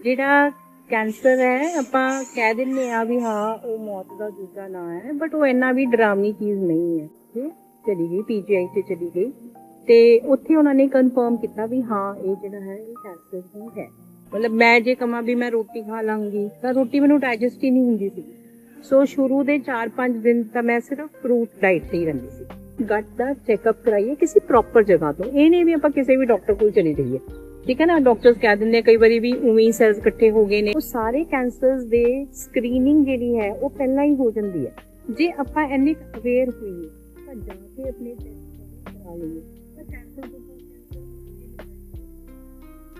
ਜਿਹੜਾ ਕੈਂਸਰ ਹੈ, ਆਪਾਂ ਕਹਿ ਦਿੰਨੇ ਆ ਵੀ ਹਾਂ, ਉਹ ਮੌਤ ਦਾ ਦੂਜਾ ਨਾਂ ਹੈ ਬਟ ਉਹ ਇੰਨਾ ਵੀ ਡਰਾਵਨੀ ਚੀਜ਼ ਨਹੀਂ ਹੈ, ਠੀਕ ਚਲੀ ਗਈ ਪੀਜੀਆਈ ਤੇ ਚਲੀ ਗਈ। ਤੇ ਉੱਥੇ ਉਹਨਾਂ ਨੇ ਕਨਫਰਮ ਕੀਤਾ ਵੀ ਹਾਂ, ਇਹ ਜਿਹੜਾ ਹੈ, ਇਹ ਕੈਂਸਰ ਹੀ ਹੈ। ਮਤਲਬ ਮੈਂ ਜੇ ਕਮਾਂ ਵੀ ਮੈਂ ਰੋਟੀ ਖਾ ਲਾਂਗੀ, ਤਾਂ ਰੋਟੀ ਮੈਨੂੰ ਡਾਈਜੈਸਟ ਹੀ ਨਹੀਂ ਹੁੰਦੀ ਸੀ। ਸੋ ਸ਼ੁਰੂ ਦੇ 4-5 ਦਿਨ ਤਾਂ ਮੈਂ ਸਿਰਫ ਫਰੂਟ ਡਾਈਟ ਤੇ ਹੀ ਰਹਿੰਦੀ ਸੀ। ਗੱਟ ਦਾ ਚੈੱਕਅਪ ਕਰਾਈਏ, ਕਿਸੇ ਪ੍ਰੋਪਰ ਜਗ੍ਹਾ ਤੋਂ। ਇਹ ਨਹੀਂ ਵੀ ਆਪਾਂ ਕਿਸੇ ਵੀ ਡਾਕਟਰ ਕੋਲ ਚਲੇ ਜਾਈਏ। ਠੀਕ ਹੈ ਨਾ? ਡਾਕਟਰਸ ਕਹਿ ਦਿੰਦੇ ਕਈ ਵਾਰੀ ਵੀ ਉਵੇਂ ਹੀ ਸੈਲਸ ਇਕੱਠੇ ਹੋ ਗਏ ਨੇ। ਉਹ ਸਾਰੇ ਕੈਂਸਰਸ ਦੇ ਸਕਰੀਨਿੰਗ ਜਿਹੜੀ ਹੈ, ਉਹ ਪਹਿਲਾਂ ਹੀ ਹੋ ਜਾਂਦੀ ਹੈ। ਜੇ ਆਪਾਂ ਇੰਨੇ ਅਵੇਅਰ ਹੋਈਏ, ਤਾਂ ਜਾ ਕੇ ਆਪਣੇ ਟੈਸਟ ਕਰਾ ਲਈਏ। ਤਾਂ ਕੈਂਸਰ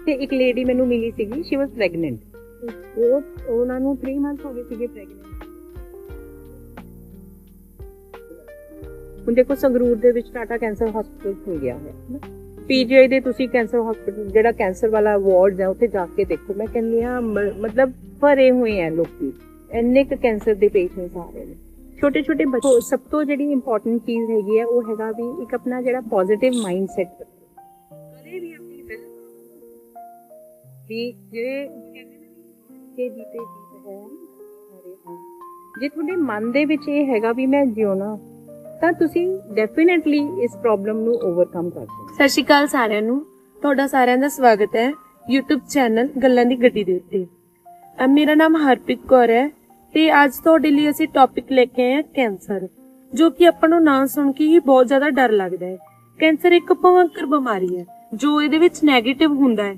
ਤੇ ਇੱਕ ਲੇਡੀ ਮੈਨੂੰ ਮਿਲੀ ਸੀਗੀ ਸ਼ੀ ਵਾਸ ਪ੍ਰੈਗਨੈਂਟ ਉਹ, ਉਹਨਾਂ ਨੂੰ 3 ਮੰਥ ਹੋ ਗਏ ਸੀਗੇ ਪ੍ਰੈਗਨੈਂਟ ਹੁਣ ਦੇਖੋ ਸੰਗਰੂਰ ਦੇ ਵਿੱਚ ਟਾਟਾ ਕੈਂਸਰ ਹਸਪੀਟਲ ਖੁੱਲ ਗਿਆ ਹੈ ਪੀਜੀਆਈ ਦੇ ਤੁਸੀਂ ਕੈਂਸਰ ਹਸਪੀਟਲ ਜਿਹੜਾ ਕੈਂਸਰ ਵਾਲਾ ਵਾਰਡ ਹੈ, ਉੱਥੇ ਜਾ ਕੇ ਦੇਖੋ। ਮੈਂ ਕਹਿੰਦੀ ਆ ਮਤਲਬ ਭਰੇ ਹੋਏ ਆ ਲੋਕੀ। ਇੰਨੇ ਕੁ ਕੈਂਸਰ ਦੇ ਪੇਸ਼ੈਂਟਸ ਆ ਰਹੇ ਨੇ। ਛੋਟੇ ਛੋਟੇ ਬੱਚੇ ਸਭ ਤੋਂ ਜਿਹੜੀ ਇੰਪੋਰਟੈਂਟ ਚੀਜ਼ ਹੈਗੀ ਹੈ ਉਹ ਹੈਗਾ ਵੀ ਇੱਕ ਆਪਣਾ ਜਿਹੜਾ ਪੋਜ਼ਿਟਿਵ ਮਾਈਂਡਸੈਟ ਕਦੇ ਵੀ ਆਪਣੀ ਦਿਲ ਵੀ ਜਿਹੜੇ ਕਹਿੰਦੇ ਨੇ ਜੀਤੇ ਜੀਤ ਹੈ ਜੇ ਤੁਹਾਡੇ ਮਨ ਦੇ ਵਿੱਚ ਇਹ ਹੈਗਾ ਵੀ ਮੈਂ ਜਿਉਣਾ, ਤਾਂ ਤੁਸੀਂ ਡੈਫੀਨਿਟਲੀ ਇਸ ਪ੍ਰੋਬਲਮ ਨੂੰ ਓਵਰਕਮ ਕਰ ਸਕਦੇ ਸਤਿ ਸ਼੍ਰੀ ਅਕਾਲ ਸਾਰਿਆਂ ਨੂੰ। ਤੁਹਾਡਾ ਸਾਰਿਆਂ ਦਾ ਸਵਾਗਤ ਹੈ YouTube ਚੈਨਲ ਗੱਲਾਂ ਦੀ ਗੱਡੀ ਦੇ ਉੱਤੇ। ਅਹ ਮੇਰਾ ਨਾਮ ਹਰਪ੍ਰੀਤ ਕੌਰ ਹੈ ਤੇ ਅੱਜ ਤੁਹਾਡੇ ਲਈ ਅਸੀਂ ਟੌਪਿਕ ਲੈ ਕੇ ਆਏ ਹਾਂ ਕੈਂਸਰ, ਜੋ ਕਿ ਆਪਾਂ ਨੂੰ ਨਾਂ ਸੁਣ ਕੇ ਹੀ ਬਹੁਤ ਜ਼ਿਆਦਾ ਡਰ ਲੱਗਦਾ ਹੈ। ਕੈਂਸਰ ਇੱਕ ਭਵੰਕਰ ਬਿਮਾਰੀ ਹੈ, ਜੋ ਇਹਦੇ ਵਿੱਚ 네ਗੇਟਿਵ ਹੁੰਦਾ ਹੈ।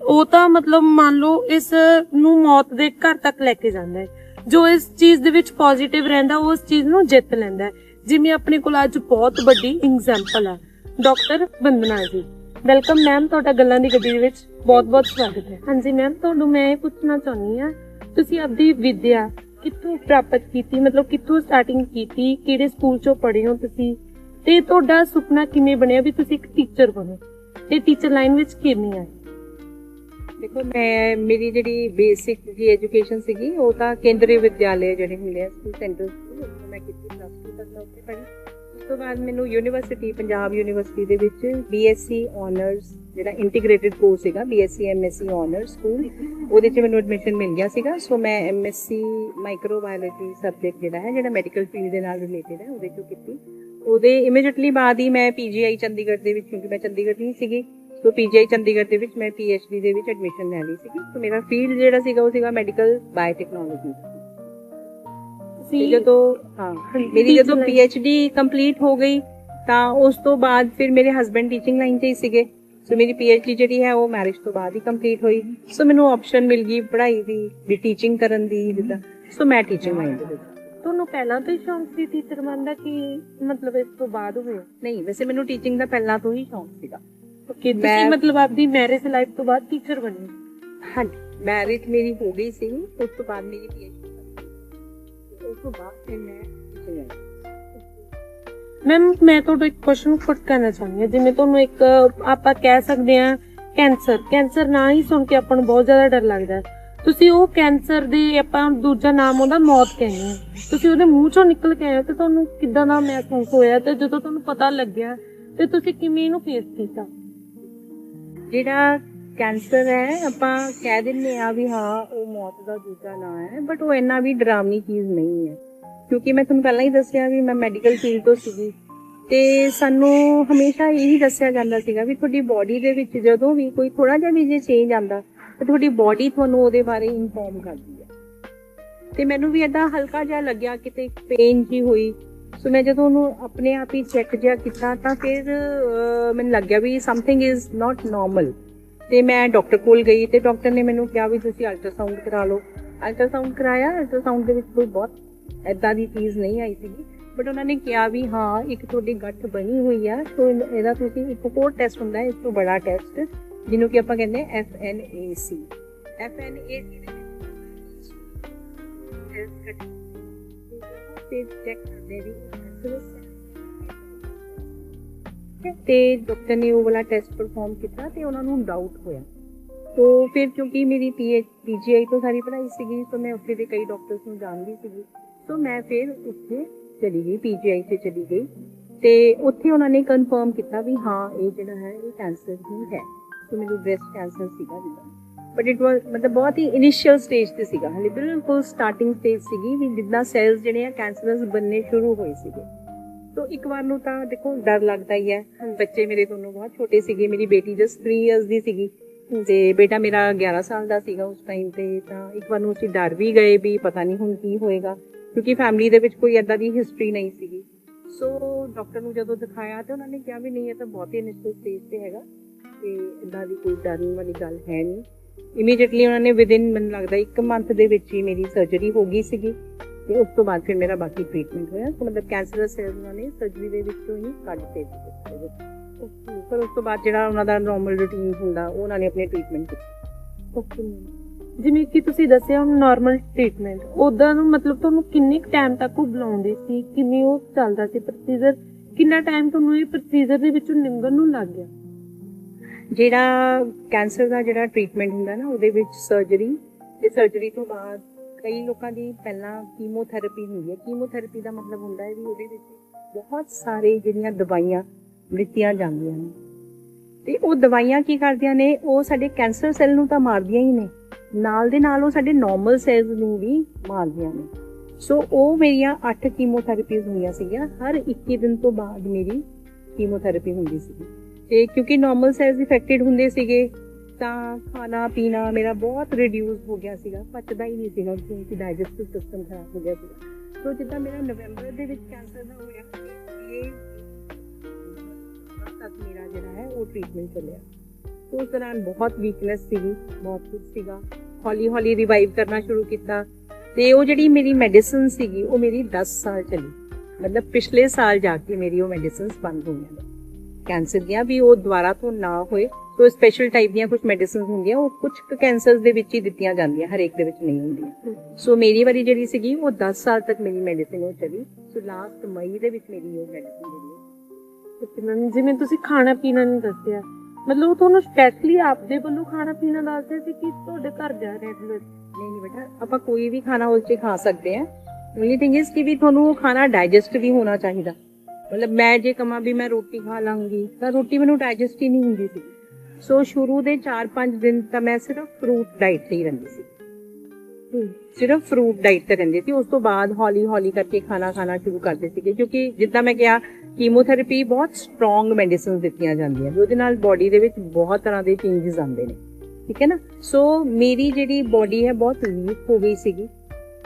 ਉਹ ਤਾਂ ਮਤਲਬ ਮੰਨ ਲਓ ਇਸ ਨੂੰ ਮੌਤ ਦੇ ਘਰ ਤੱਕ ਲੈ ਕੇ ਜਾਂਦਾ ਹੈ। ਜੋ ਇਸ ਚੀਜ਼ ਦੇ ਵਿੱਚ ਪੋਜ਼ਿਟਿਵ ਰਹਿੰਦਾ, ਉਹ ਉਸ ਚੀਜ਼ ਨੂੰ ਜਿੱਤ ਲੈਂਦਾ ਹੈ। ਜਿਵੇਂ ਆਪਣੇ ਕੋਲ ਅੱਜ ਬਹੁਤ ਵੱਡੀ ਐਗਜ਼ਾਮਪਲ ਹੈ ਡਾਕਟਰ ਬੰਦਨਾ ਜੀ। ਵੈਲਕਮ ਮੈਮ, ਤੁਹਾਡਾ ਗੱਲਾਂ ਦੀ ਗੱਡੀ ਦੇ ਵਿੱਚ ਬਹੁਤ-ਬਹੁਤ ਸਵਾਗਤ ਹੈ। ਹਾਂਜੀ ਮੈਮ, ਤੁਹਾਨੂੰ ਮੈਂ ਇਹ ਪੁੱਛਣਾ ਚਾਹੁੰਦੀ ਆ ਤੁਸੀਂ ਆਪਦੀ ਵਿਦਿਆ ਕਿੱਥੋਂ ਪ੍ਰਾਪਤ ਕੀਤੀ? ਮਤਲਬ ਕਿੱਥੋਂ ਸਟਾਰਟਿੰਗ ਕੀਤੀ? ਕਿਹੜੇ ਸਕੂਲ ਚੋਂ ਪੜ੍ਹੇ ਹੋ ਤੁਸੀਂ? ਤੇ ਤੁਹਾਡਾ ਸੁਪਨਾ ਕਿਵੇਂ ਬਣਿਆ ਵੀ ਤੁਸੀਂ ਇੱਕ ਟੀਚਰ ਬਣੋ? ਤੇ ਟੀਚਰ ਲਾਈਨ ਵਿੱਚ ਕਿਵੇਂ ਆਏ? ਦੇਖੋ, ਮੈਂ, ਮੇਰੀ ਜਿਹੜੀ ਬੇਸਿਕ ਜੀ ਐਜੂਕੇਸ਼ਨ ਸੀਗੀ, ਉਹ ਤਾਂ ਕੇਂਦਰੀ ਵਿਦਿਆਲੇ ਜਿਹੜੇ ਹੁੰਦੇ ਆ ਸਕੂਲ ਸੈਂਟਰ ਸਕੂਲ ਮੈਂ ਕੀਤੀ ਪਲੱਸ 2 ਤੱਕ ਮੈਂ ਉੱਥੇ ਪੜ੍ਹੀ। ਉਸ ਤੋਂ ਬਾਅਦ ਮੈਨੂੰ ਯੂਨੀਵਰਸਿਟੀ, ਪੰਜਾਬ ਯੂਨੀਵਰਸਿਟੀ ਦੇ ਵਿੱਚ ਬੀਐਸਸੀ ਆਨਰਸ ਜਿਹੜਾ ਇੰਟੀਗ੍ਰੇਟਿਡ ਕੋਰਸ ਸੀਗਾ ਬੀਐਸਸੀ ਐਮਐਸਸੀ ਆਨਰਸ ਸਕੂਲ ਉਹਦੇ 'ਚ ਮੈਨੂੰ ਐਡਮਿਸ਼ਨ ਮਿਲ ਗਿਆ ਸੀਗਾ। ਸੋ ਮੈਂ ਐਮਐਸਸੀ ਮਾਈਕਰੋਬਾਇਓਲੋਜੀ ਸਬਜੈਕਟ ਜਿਹੜਾ ਹੈ, ਜਿਹੜਾ ਮੈਡੀਕਲ ਫੀਲਡ ਦੇ ਨਾਲ ਰਿਲੇਟਡ ਹੈ, ਉਹਦੇ 'ਚੋਂ ਕੀਤੀ। ਉਹਦੇ ਇਮੀਡੀਏਟਲੀ ਬਾਅਦ ਹੀ ਮੈਂ ਪੀਜੀਆਈ ਚੰਡੀਗੜ੍ਹ ਦੇ ਵਿੱਚ, ਕਿਉਂਕਿ ਮੈਂ ਚੰਡੀਗੜ੍ਹ ਨਹੀਂ ਸੀਗੀ। ਸੋ ਪੀਜੀਆਈ ਚੰਡੀਗੜ੍ਹ ਦੇ ਵਿੱਚ ਮੈਂ ਪੀਐਚਡੀ ਦੇ ਵਿੱਚ ਐਡਮਿਸ਼ਨ ਲੈ ਲਈ ਸੀਗੀ। ਸੋ ਮੇਰਾ ਫੀਲਡ ਜਿਹੜਾ ਸੀਗਾ, ਉਹ ਸੀਗਾ ਮੈਡੀਕਲ ਬਾਇਓਟੈਕਨੋਲੋਜੀ ਤੇ ਜਦੋਂ ਹਾਂ ਮੇਰੀ ਜਦੋਂ ਪੀਐਚਡੀ ਕੰਪਲੀਟ ਹੋ ਗਈ ਤਾਂ ਉਸ ਤੋਂ ਬਾਅਦ ਫਿਰ ਮੇਰੇ ਹਸਬੰਡ ਟੀਚਿੰਗ ਲਾਈਨ 'ਚ ਹੀ ਸੀਗੇ। ਸੋ ਮੇਰੀ ਪੀਐਚਡੀ ਜਿਹੜੀ ਹੈ ਉਹ ਮੈਰਿਜ ਤੋਂ ਬਾਅਦ ਹੀ ਕੰਪਲੀਟ ਹੋਈ। ਸੋ ਮੈਨੂੰ ਆਪਸ਼ਨ ਮਿਲ ਗਈ ਪੜ੍ਹਾਈ ਦੀ ਵੀ ਟੀਚਿੰਗ ਕਰਨ ਦੀ ਜਿੱਦਾਂ। ਸੋ ਮੈਂ ਟੀਚਿੰਗ ਲਾਈਨ ਵਿੱਚ ਤੁਹਾਨੂੰ ਪਹਿਲਾਂ ਤੋਂ ਹੀ ਸ਼ੌਂਕ ਸੀ ਟੀਚਰ ਬਣਨ ਦਾ ਕਿ ਮਤਲਬ ਇਸ ਤੋਂ ਬਾਅਦ ਹੋਇਆ ਨਹੀਂ ਵੈਸੇ ਮੈਨੂੰ ਟੀਚਿੰਗ ਦਾ ਪਹਿਲਾਂ ਤੋਂ ਹੀ ਸ਼ੌਂਕ ਸੀਗਾ। ਕਿ ਤੁਸੀਂ ਮੈਂ- ਮਤਲਬ ਆਪਦੀ ਮੈਰਿਜ ਲਾਈਫ ਤੋਂ ਬਾਅਦ ਟੀਚਰ ਬਣੇ? ਹਾਂਜੀ ਮੈਰਿਜ ਮੇਰੀ ਹੋ ਗਈ ਸੀ ਉਸ ਤੋਂ ਬਾਅਦ ਮੇਰੀ ਪੀਐਚਡੀ ਉਸ ਤੋਂ ਬਾਅਦ ਫਿਰ ਮੈਂ ਟੀਚਿੰਗ ਲਾਈਨ ਮੈਮ ਮੈਂ ਤੁਹਾਡਾ ਇੱਕ ਕੁਐਸਚਨ ਪੁੱਟ ਕਰਨਾ ਚਾਹੁੰਦੀ ਹਾਂ। ਜਿਵੇਂ ਤੁਹਾਨੂੰ ਇੱਕ, ਆਪਾਂ ਕਹਿ ਸਕਦੇ ਹਾਂ ਕੈਂਸਰ ਕੈਂਸਰ ਨਾ ਹੀ ਸੁਣ ਕੇ ਆਪਾਂ ਨੂੰ ਬਹੁਤ ਜ਼ਿਆਦਾ ਡਰ ਲੱਗਦਾ। ਤੁਸੀਂ ਉਹ ਕੈਂਸਰ ਦੇ ਆਪਾਂ ਦੂਜਾ ਨਾਮ ਉਹਦਾ ਮੌਤ ਕਹਿੰਦੇ ਆ ਤੁਸੀਂ ਉਹਦੇ ਮੂੰਹ ਚੋਂ ਨਿਕਲ ਕੇ ਆਏ ਤੇ ਤੁਹਾਨੂੰ ਕਿੱਦਾਂ ਦਾ ਮਹਿਸੂਸ ਹੋਇਆ ਤੇ ਜਦੋਂ ਤੁਹਾਨੂੰ ਪਤਾ ਲੱਗਿਆ ਤੇ ਤੁਸੀਂ ਕਿਵੇਂ ਇਹਨੂੰ ਫੇਸ ਕੀਤਾ? ਜਿਹੜਾ ਕੈਂਸਰ ਹੈ, ਆਪਾਂ ਕਹਿ ਦਿੰਨੇ ਆ ਵੀ ਹਾਂ, ਉਹ ਮੌਤ ਦਾ ਦੂਜਾ ਨਾਂ ਹੈ ਬਟ ਉਹ ਇੰਨਾ ਵੀ ਡਰਾਵਨੀ ਚੀਜ਼ ਨਹੀਂ ਹੈ। ਕਿਉਂਕਿ ਮੈਂ ਤੁਹਾਨੂੰ ਪਹਿਲਾਂ ਹੀ ਦੱਸਿਆ ਵੀ ਮੈਂ ਮੈਡੀਕਲ ਫੀਲਡ ਤੋਂ ਸੀਗੀ ਤੇ ਸਾਨੂੰ ਹਮੇਸ਼ਾ ਇਹੀ ਦੱਸਿਆ ਜਾਂਦਾ ਸੀਗਾ ਵੀ ਤੁਹਾਡੀ ਬਾਡੀ ਦੇ ਵਿੱਚ ਜਦੋਂ ਵੀ ਕੋਈ ਥੋੜਾ ਜਿਹਾ ਵੀ ਜੇ ਚੇਂਜ ਆਂਦਾ ਤਾਂ ਤੁਹਾਡੀ ਬਾਡੀ ਤੁਹਾਨੂੰ ਉਹਦੇ ਬਾਰੇ ਇਨਫੋਰਮ ਕਰਦੀ ਹੈ। ਤੇ ਮੈਨੂੰ ਵੀ ਏਦਾਂ ਹਲਕਾ ਜਿਹਾ ਲੱਗਿਆ, ਕਿਤੇ ਪੇਨ ਜੀ ਹੋਈ। ਸੋ ਮੈਂ ਜਦੋਂ ਉਹਨੂੰ ਆਪਣੇ ਆਪ ਹੀ ਚੈੱਕ ਜਿਹਾ ਕੀਤਾ ਤਾਂ ਫਿਰ ਮੈਨੂੰ ਲੱਗਿਆ ਵੀ ਸਮਥਿੰਗ ਇਜ਼ ਨਾਟ ਨਾਰਮਲ ਤੇ ਮੈਂ ਡਾਕਟਰ ਕੋਲ ਗਈ ਤੇ ਡਾਕਟਰ ਨੇ ਮੈਨੂੰ ਕਿਹਾ ਵੀ ਤੁਸੀਂ ਅਲਟਰਾਸਾਊਂਡ ਕਰਾ ਲਓ। ਅਲਟਰਾਸਾਊਂਡ ਕਰਾਇਆ ਅਲਟਰਾਸਾਊਂਡ ਦੇ ਵਿੱਚ ਕੋਈ ਬਹੁਤ ਐਦਾਂ ਦੀ ਚੀਜ਼ ਨਹੀਂ ਆਈ ਸੀਗੀ। ਬਟ ਉਹਨਾਂ ਨੇ ਕਿਹਾ ਵੀ ਹਾਂ, ਇੱਕ ਤੁਹਾਡੀ ਗੱਠ ਬਣੀ ਹੋਈ ਆ, ਸੋ ਇਹਦਾ ਤੁਸੀਂ ਇੱਕ ਹੋਰ ਟੈਸਟ ਹੁੰਦਾ ਹੈ ਇਸ ਤੋਂ ਬੜਾ ਟੈਸਟ ਜਿਹਨੂੰ ਕਿ ਆਪਾਂ ਕਹਿੰਦੇ ਆ FNAC FNAC ਦੇ ਵਿੱਚ ਤੇ ਚੈੱਕ ਕਰਦੇ ਵੀ ਤੇ ਡਾਕਟਰ ਨੇ ਉਹ ਵਾਲਾ ਟੈਸਟ ਪਰਫਾਰਮ ਕੀਤਾ ਤੇ ਉਹਨਾਂ ਨੂੰ ਡਾਊਟ ਹੋਇਆ। ਤੋ ਫਿਰ ਕਿਉਂਕਿ ਮੇਰੀ ਪੀਜੀਆਈ ਤੋਂ ਸਾਰੀ ਪੜ੍ਹਾਈ ਸੀਗੀ ਸੋ ਮੈਂ ਉੱਥੇ ਦੇ ਕਈ ਡਾਕਟਰਸ ਨੂੰ ਜਾਣਦੀ ਸੀਗੀ। ਸੋ ਮੈਂ ਫਿਰ ਉੱਥੇ ਚਲੀ ਗਈ ਪੀਜੀਆਈ ਤੇ ਚਲੀ ਗਈ ਤੇ ਉੱਥੇ ਉਹਨਾਂ ਨੇ ਕਨਫਰਮ ਕੀਤਾ ਵੀ ਹਾਂ, ਇਹ ਜਿਹੜਾ ਹੈ, ਇਹ ਕੈਂਸਰ ਹੀ ਹੈ। ਸੋ ਮੈਨੂੰ ਬ੍ਰੈਸਟ ਕੈਂਸਰ ਸੀਗਾ ਜਿੱਦਾਂ ਬਟ ਇਟ ਵਾਸ ਮਤਲਬ ਬਹੁਤ ਹੀ ਇਨੀਸ਼ੀਅਲ ਸਟੇਜ ਤੇ ਸੀਗਾ। ਹਲੇ ਬਿਲਕੁਲ ਸਟਾਰਟਿੰਗ ਸਟੇਜ ਸੀਗੀ ਵੀ ਜਿੱਦਾਂ ਸੈਲਸ ਜਿਹੜੇ ਆ ਕੈਂਸਰਸ ਬਣਨੇ ਸ਼ੁਰੂ ਹੋਏ ਸੀਗੇ। ਤੋ ਇੱਕ ਵਾਰ ਨੂੰ ਤਾਂ ਦੇਖੋ, ਡਰ ਲੱਗਦਾ ਹੀ ਹੈ। ਬੱਚੇ ਮੇਰੇ ਦੋਨੋਂ ਬਹੁਤ ਛੋਟੇ ਸੀਗੇ। ਮੇਰੀ ਬੇਟੀ ਜਸਟ 3 ਇਅਰਸ ਦੀ ਸੀਗੀ। ਤੇ ਬੇਟਾ ਮੇਰਾ 11 ਸਾਲ ਦਾ ਸੀਗਾ ਉਸ ਟਾਈਮ ਤੇ। ਤਾਂ ਇੱਕ ਵਾਰ ਨੂੰ ਅਸੀਂ ਡਰ ਵੀ ਗਏ ਵੀ ਪਤਾ ਨਹੀਂ ਹੁਣ ਕੀ ਹੋਏਗਾ। ਕਿਉਂਕਿ ਫੈਮਿਲੀ ਦੇ ਵਿੱਚ ਕੋਈ ਐਦਾਂ ਦੀ ਹਿਸਟਰੀ ਨਹੀਂ ਸੀਗੀ। ਸੋ ਡਾਕਟਰ ਨੂੰ ਜਦੋਂ ਦਿਖਾਇਆ ਤੇ ਉਹਨਾਂ ਨੇ ਕਿਹਾ ਵੀ ਨਹੀਂ, ਇਹ ਤਾਂ ਬਹੁਤ ਹੀ ਨਿਸ਼ਚਿਤ ਸਟੇਜ ਤੇ ਹੈਗਾ। ਤੇ ਇਦਾਂ ਦੀ ਕੋਈ ਡਰਨ ਵਾਲੀ ਗੱਲ ਹੈ ਨਹੀਂ। ਇਮੀਡੀਏਟਲੀ ਉਹਨਾਂ ਨੇ ਵਿਦਿਨ ਮੈਨੂੰ ਲੱਗਦਾ ਇੱਕ ਮੰਥ ਦੇ ਵਿੱਚ ਹੀ ਮੇਰੀ ਸਰਜਰੀ ਹੋ ਗਈ ਸੀਗੀ। ਤੇ ਉਸ ਤੋਂ ਬਾਅਦ ਫਿਰ ਮੇਰਾ ਬਾਕੀ ਟ੍ਰੀਟਮੈਂਟ ਹੋਇਆ। ਸੋ ਮਤਲਬ ਕੈਂਸਰ ਸੈਲਸ ਉਹਨਾਂ ਨੇ ਸਰਜਰੀ ਦੇ ਵਿੱਚੋਂ ਹੀ ਕੱਢ ਦਿੱਤੇ ਸੀਗੇ ਫਿਰ ਉਸ ਤੋਂ ਬਾਅਦ ਜਿਹੜਾ ਉਹਨਾਂ ਦਾ ਨਾਰਮਲ ਰੂਟੀਨ ਹੁੰਦਾ ਉਹ ਉਹਨਾਂ ਨੇ ਆਪਣੇ ਟ੍ਰੀਟਮੈਂਟ ਕੀਤਾ। ਓਕੇ ਜਿਵੇਂ ਕਿ ਤੁਸੀਂ ਦੱਸਿਆ ਹੁਣ ਨਾਰਮਲ ਟ੍ਰੀਟਮੈਂਟ ਉਦਾਂ ਨੂੰ ਮਤਲਬ ਤੁਹਾਨੂੰ ਕਿੰਨੇ ਟਾਈਮ ਤੱਕ ਉਹ ਬੁਲਾਉਂਦੇ ਸੀ? ਕਿਵੇਂ ਉਹ ਚੱਲਦਾ ਸੀ ਪ੍ਰੋਸੀਜਰ ਕਿੰਨਾ ਟਾਈਮ ਤੁਹਾਨੂੰ ਇਹ ਪ੍ਰੋਸੀਜਰ ਦੇ ਵਿੱਚੋਂ ਨਿੰਗਣ ਨੂੰ ਲੱਗ ਗਿਆ? ਜਿਹੜਾ ਕੈਂਸਰ ਦਾ ਜਿਹੜਾ ਟ੍ਰੀਟਮੈਂਟ ਹੁੰਦਾ ਨਾ ਉਹਦੇ ਵਿੱਚ ਸਰਜਰੀ ਤੇ ਸਰਜਰੀ ਤੋਂ ਬਾਅਦ ਕਈ ਲੋਕਾਂ ਦੀ ਪਹਿਲਾਂ ਕੀਮੋਥੈਰੇਪੀ ਹੁੰਦੀ ਹੈ। ਕੀਮੋਥੈਰੇਪੀ ਦਾ ਮਤਲਬ ਹੁੰਦਾ ਹੈ ਵੀ ਉਹਦੇ ਵਿੱਚ ਬਹੁਤ ਸਾਰੇ ਜਿਹੜੀਆਂ ਦਵਾਈਆਂ ਦਿੱਤੀਆਂ ਜਾਂਦੀਆਂ ਨੇ। ਤੇ ਉਹ ਦਵਾਈਆਂ ਕੀ ਕਰਦੀਆਂ ਨੇ, ਉਹ ਸਾਡੇ ਕੈਂਸਰ ਸੈੱਲ ਨੂੰ ਤਾਂ ਮਾਰਦੀਆਂ ਹੀ ਨੇ। ਨਾਲ ਦੇ ਨਾਲ ਉਹ ਸਾਡੇ ਨਾਰਮਲ ਸੈੱਲਸ ਨੂੰ ਵੀ ਮਾਰਦੀਆਂ ਨੇ। ਸੋ ਉਹ ਮੇਰੀਆਂ 8 ਕੀਮੋਥੈਰੇਪੀਜ਼ ਹੋਈਆਂ ਸੀਗੀਆਂ। ਹਰ 21 ਦਿਨ ਤੋਂ ਬਾਅਦ ਮੇਰੀ ਕੀਮੋਥੈਰੇਪੀ ਹੁੰਦੀ ਸੀਗੀ। ਤੇ ਕਿਉਂਕਿ ਨਾਰਮਲ ਸੈਲਸ ਇਫੈਕਟਡ ਹੁੰਦੇ ਸੀਗੇ ਤਾਂ ਖਾਣਾ ਪੀਣਾ ਮੇਰਾ ਬਹੁਤ ਰਿਡਿਊਸ ਹੋ ਗਿਆ ਸੀਗਾ, ਪਚਦਾ ਹੀ ਨਹੀਂ ਸੀਗਾ ਕਿਉਂਕਿ ਡਾਈਜੈਸਟਿਵ ਸਿਸਟਮ ਖਰਾਬ ਹੋ ਗਿਆ ਸੀਗਾ। ਸੋ ਜਿੱਦਾਂ ਮੇਰਾ ਨਵੰਬਰ ਦੇ ਵਿੱਚ ਕੈਂਸਰ ਦਾ ਹੋਇਆ, ਇਹ ਤੱਕ ਮੇਰਾ ਜਿਹੜਾ ਹੈ, ਉਹ ਟ੍ਰੀਟਮੈਂਟ ਚੱਲਿਆ। ਸੋ ਉਸ ਦੌਰਾਨ ਬਹੁਤ ਵੀਕਨੈਸ ਸੀਗੀ, ਬਹੁਤ ਕੁਝ ਸੀਗਾ। ਹੌਲੀ ਹੌਲੀ ਰਿਵਾਈਵ ਕਰਨਾ ਸ਼ੁਰੂ ਕੀਤਾ। ਤੇ ਉਹ ਜਿਹੜੀ ਮੇਰੀ ਮੈਡੀਸਿਨ ਸੀਗੀ, ਉਹ ਮੇਰੀ 10 ਸਾਲ ਚੱਲੀ। ਮਤਲਬ ਪਿਛਲੇ ਸਾਲ ਜਾ ਕੇ ਮੇਰੀ ਉਹ ਮੈਡੀਸਿਨਸ ਬੰਦ ਹੋਈਆਂ ਕੈਂਸਰ ਦੀਆਂ ਵੀ ਉਹ ਦੁਬਾਰਾ ਤੋਂ ਨਾ ਹੋਏ ਸੋ ਸਪੈਸ਼ਲ ਟਾਈਪ ਦੀਆਂ ਕੁਝ ਮੈਡੀਸਿਨਸ ਹੁੰਦੀਆਂ ਉਹ ਕੁਝ ਕੈਂਸਰਸ ਦੇ ਵਿੱਚ ਹੀ ਦਿੱਤੀਆਂ ਜਾਂਦੀਆਂ ਹਰੇਕ ਦੇ ਵਿੱਚ ਨਹੀਂ ਹੁੰਦੀਆਂ। ਸੋ ਮੇਰੀ ਵਾਰੀ ਜਿਹੜੀ ਸੀਗੀ ਉਹ 10 ਸਾਲ ਤੱਕ ਮੇਰੀ ਮੈਡੀਸਿਨ ਉਹ ਚੱਲੀ। ਸੋ ਲਾਸਟ ਮਈ ਦੇ ਵਿੱਚ ਮੇਰੀ ਉਹ ਮੈਡੀਸਿਨ ਜਿਹੜੀ ਤੇ ਮੈਮ ਜਿਵੇਂ ਤੁਸੀਂ ਖਾਣਾ ਪੀਣਾ ਨਹੀਂ ਦੱਸਿਆ ਮਤਲਬ ਉਹ ਤੁਹਾਨੂੰ ਸਪੈਸ਼ਲੀ ਆਪਦੇ ਵੱਲੋਂ ਖਾਣਾ ਪੀਣਾ ਦੱਸਦੇ ਸੀ ਕਿ ਤੁਹਾਡੇ ਘਰ ਜਾ ਰੈਗੂਲਰ ਨਹੀਂ ਨਹੀਂ ਬੇਟਾ ਆਪਾਂ ਕੋਈ ਵੀ ਖਾਣਾ ਉਸ 'ਚ ਖਾ ਸਕਦੇ ਆ ਓਨਲੀ ਥਿੰਗ ਇਸ ਕਿ ਵੀ ਤੁਹਾਨੂੰ ਉਹ ਖਾਣਾ ਡਾਈਜੈਸਟ ਵੀ ਹੋਣਾ ਚਾਹੀਦਾ। ਮਤਲਬ ਮੈਂ ਜੇ ਕਮਾਂ ਵੀ ਮੈਂ ਰੋਟੀ ਖਾ ਲਾਂਗੀ ਤਾਂ ਰੋਟੀ ਮੈਨੂੰ ਡਾਈਜੈਸਟ ਹੀ ਨਹੀਂ ਹੁੰਦੀ ਸੀ। ਸੋ ਸ਼ੁਰੂ ਦੇ 4-5 ਦਿਨ ਤਾਂ ਮੈਂ ਸਿਰਫ ਫਰੂਟ ਡਾਈਟ ਤੇ ਹੀ ਰਹਿੰਦੀ ਸੀ। ਸਿਰਫ ਫਰੂਟ ਡਾਈਟ ਤੇ ਰਹਿੰਦੀ ਸੀ। ਉਸ ਤੋਂ ਬਾਅਦ ਹੌਲੀ ਹੌਲੀ ਕਰਕੇ ਖਾਣਾ ਖਾਣਾ ਸ਼ੁਰੂ ਕਰਦੇ ਸੀਗੇ, ਕਿਉਂਕਿ ਜਿੱਦਾਂ ਮੈਂ ਕਿਹਾ ਕੀਮੋਥੈਰੇਪੀ ਬਹੁਤ ਸਟਰੋਂਗ ਮੈਡੀਸਿਨਸ ਦਿੱਤੀਆਂ ਜਾਂਦੀਆਂ ਨੇ, ਉਹਦੇ ਨਾਲ ਬਾਡੀ ਦੇ ਵਿੱਚ ਬਹੁਤ ਤਰ੍ਹਾਂ ਦੇ ਚੇਂਜਸ ਆਉਂਦੇ ਨੇ। ਠੀਕ ਹੈ ਨਾ? ਸੋ ਮੇਰੀ ਜਿਹੜੀ ਬਾਡੀ ਹੈ, ਬਹੁਤ ਵੀਕ ਹੋ ਗਈ ਸੀਗੀ।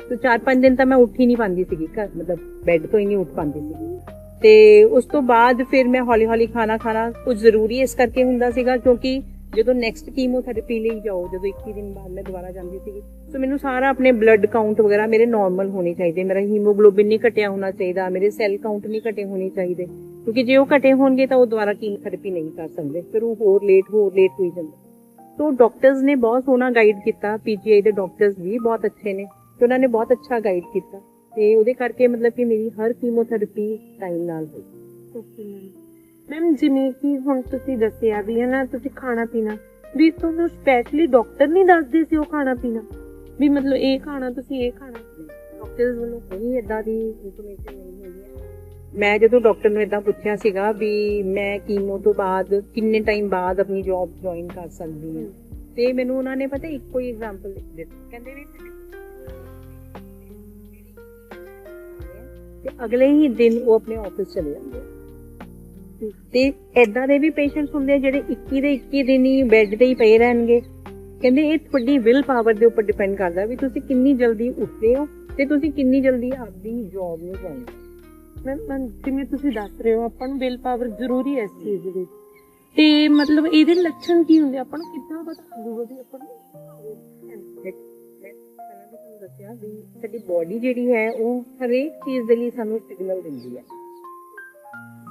ਸੋ 4-5 ਦਿਨ ਤਾਂ ਮੈਂ ਉੱਠ ਹੀ ਨਹੀਂ ਪਾਉਂਦੀ ਸੀਗੀ, ਘਰ ਮਤਲਬ ਬੈੱਡ ਤੋਂ ਹੀ ਨਹੀਂ ਉੱਠ ਪਾਉਂਦੀ ਸੀਗੀ। ਤੇ ਉਸ ਤੋਂ ਬਾਅਦ ਫਿਰ ਮੈਂ ਹੌਲੀ ਹੌਲੀ ਖਾਣਾ ਖਾਣਾ ਕੁਝ ਜ਼ਰੂਰੀ ਇਸ ਕਰਕੇ ਹੁੰਦਾ ਸੀਗਾ ਕਿਉਂਕਿ ਜਦੋਂ ਨੈਕਸਟ ਕੀਮੋਥੈਰੇਪੀ ਲਈ ਜਾਓ, ਜਦੋਂ 21 ਦਿਨ ਬਾਅਦ ਮੈਂ ਦੁਬਾਰਾ ਜਾਂਦੀ ਸੀਗੀ ਸੋ ਮੈਨੂੰ ਸਾਰਾ ਆਪਣੇ ਬਲੱਡ ਕਾਊਂਟ ਵਗੈਰਾ ਮੇਰੇ ਨਾਰਮਲ ਹੋਣੇ ਚਾਹੀਦੇ, ਮੇਰਾ ਹੀਮੋਗਲੋਬਿਨ ਨਹੀਂ ਘਟਿਆ ਹੋਣਾ ਚਾਹੀਦਾ, ਮੇਰੇ ਸੈੱਲ ਕਾਊਂਟ ਨਹੀਂ ਘਟੇ ਹੋਣੇ ਚਾਹੀਦੇ, ਕਿਉਂਕਿ ਜੇ ਉਹ ਘਟੇ ਹੋਣਗੇ ਤਾਂ ਉਹ ਦੁਬਾਰਾ ਕੀਮੋਥੈਰੇਪੀ ਨਹੀਂ ਕਰ ਸਕਦੇ, ਫਿਰ ਉਹ ਹੋਰ ਲੇਟ ਹੋਰ ਲੇਟ ਹੋਈ ਜਾਂਦਾ। ਸੋ ਡਾਕਟਰਸ ਨੇ ਬਹੁਤ ਸੋਹਣਾ ਗਾਈਡ ਕੀਤਾ ਪੀਜੀਆਈ ਦੇ ਡਾਕਟਰਸ ਵੀ ਬਹੁਤ ਅੱਛੇ ਨੇ, ਤੇ ਉਹਨਾਂ ਨੇ ਬਹੁਤ ਅੱਛਾ ਗਾਈਡ ਕੀਤਾ। ਤੇ ਉਹਦੇ ਕਰਕੇ ਮਤਲਬ ਕਿ ਮੇਰੀ ਹਰ ਕੀਮੋਥੈਰੇਪੀ ਟਾਈਮ ਨਾਲ ਹੋਈ। ਓਕੇ ਮੈਮ ਜਿਵੇਂ ਕਿ ਹੁਣ ਤੁਸੀਂ ਦੱਸਿਆ ਵੀ ਹੈ ਨਾ ਤੁਸੀਂ ਖਾਣਾ ਪੀਣਾ ਵੀ ਤੁਹਾਨੂੰ ਸਪੈਸ਼ਲੀ ਡਾਕਟਰ ਨਹੀਂ ਦੱਸਦੇ ਸੀ ਉਹ ਖਾਣਾ ਪੀਣਾ? ਵੀ ਮਤਲਬ ਇਹ ਖਾਣਾ ਤੁਸੀਂ ਇਹ ਖਾਣਾ? ਡਾਕਟਰਸ ਵੱਲੋਂ ਕੋਈ ਇਦਾਂ ਦੀ ਇਨਫੋਰਮੇਸ਼ਨ ਨਹੀਂ ਹੁੰਦੀ ਮੈਂ ਜਦੋਂ ਡਾਕਟਰ ਨੂੰ ਇਦਾਂ ਪੁੱਛਿਆ ਸੀਗਾ ਵੀ ਮੈਂ ਕੀਮੋ ਤੋਂ ਬਾਅਦ ਕਿੰਨੇ ਟਾਈਮ ਬਾਅਦ ਆਪਣੀ ਜੌਬ ਜੁਆਇਨ ਕਰ ਸਕਦੀ ਹਾਂ? ਤੇ ਮੈਨੂੰ ਉਹਨਾਂ ਨੇ ਪਤਾ ਇੱਕੋ ਹੀ ਐਗਜ਼ਾਮਪਲ ਦਿੱਤੀ। ਕਹਿੰਦੇ ਵੀ ਤੇ ਅਗਲੇ ਹੀ ਦਿਨ ਉਹ ਆਪਣੇ ਆਫਿਸ ਚਲੇ ਜਾਂਦੇ ਆ। ਤੇ ਐਦਾਂ ਦੇ ਵੀ ਪੇਸ਼ੈਂਟਸ ਹੁੰਦੇ ਆ ਜਿਹੜੇ 21 ਦੇ 21 ਦਿਨ ਹੀ ਬੈੱਡ ਤੇ ਹੀ ਪਏ ਰਹਿਣਗੇ ਕਹਿੰਦੇ ਇਹ ਤੁਹਾਡੀ ਵਿਲ ਪਾਵਰ ਦੇ ਉੱਪਰ ਡਿਪੈਂਡ ਕਰਦਾ ਵੀ ਤੁਸੀਂ ਕਿੰਨੀ ਜਲਦੀ ਉੱਠਦੇ ਹੋ ਤੇ ਤੁਸੀਂ ਕਿੰਨੀ ਜਲਦੀ ਆਪਦੀ ਜੌਬ ਨੂੰ ਜੁਆਇਨ ਮੈਮ, ਜਿਵੇਂ ਤੁਸੀਂ ਦੱਸ ਰਹੇ ਹੋ, ਆਪਾਂ ਨੂੰ ਵਿਲ ਪਾਵਰ ਜ਼ਰੂਰੀ ਹੈ ਇਸ ਚੀਜ਼ ਦੇ ਵਿੱਚ ਤੇ ਮਤਲਬ ਇਹਦੇ ਲੱਛਣ ਕੀ ਹੁੰਦੇ ਆ? ਆਪਾਂ ਨੂੰ ਕਿੱਦਾਂ ਪਤਾ ਲੱਗੂਗਾ ਵੀ ਆਪਾਂ ਨੂੰ ਮੈਂ ਪਹਿਲਾਂ ਵੀ ਤੁਹਾਨੂੰ ਦੱਸਿਆ ਵੀ ਸਾਡੀ ਬਾਡੀ ਜਿਹੜੀ ਹੈ, ਉਹ ਹਰੇਕ ਚੀਜ਼ ਦੇ ਲਈ ਸਾਨੂੰ ਸਿਗਨਲ ਦਿੰਦੀ ਹੈ।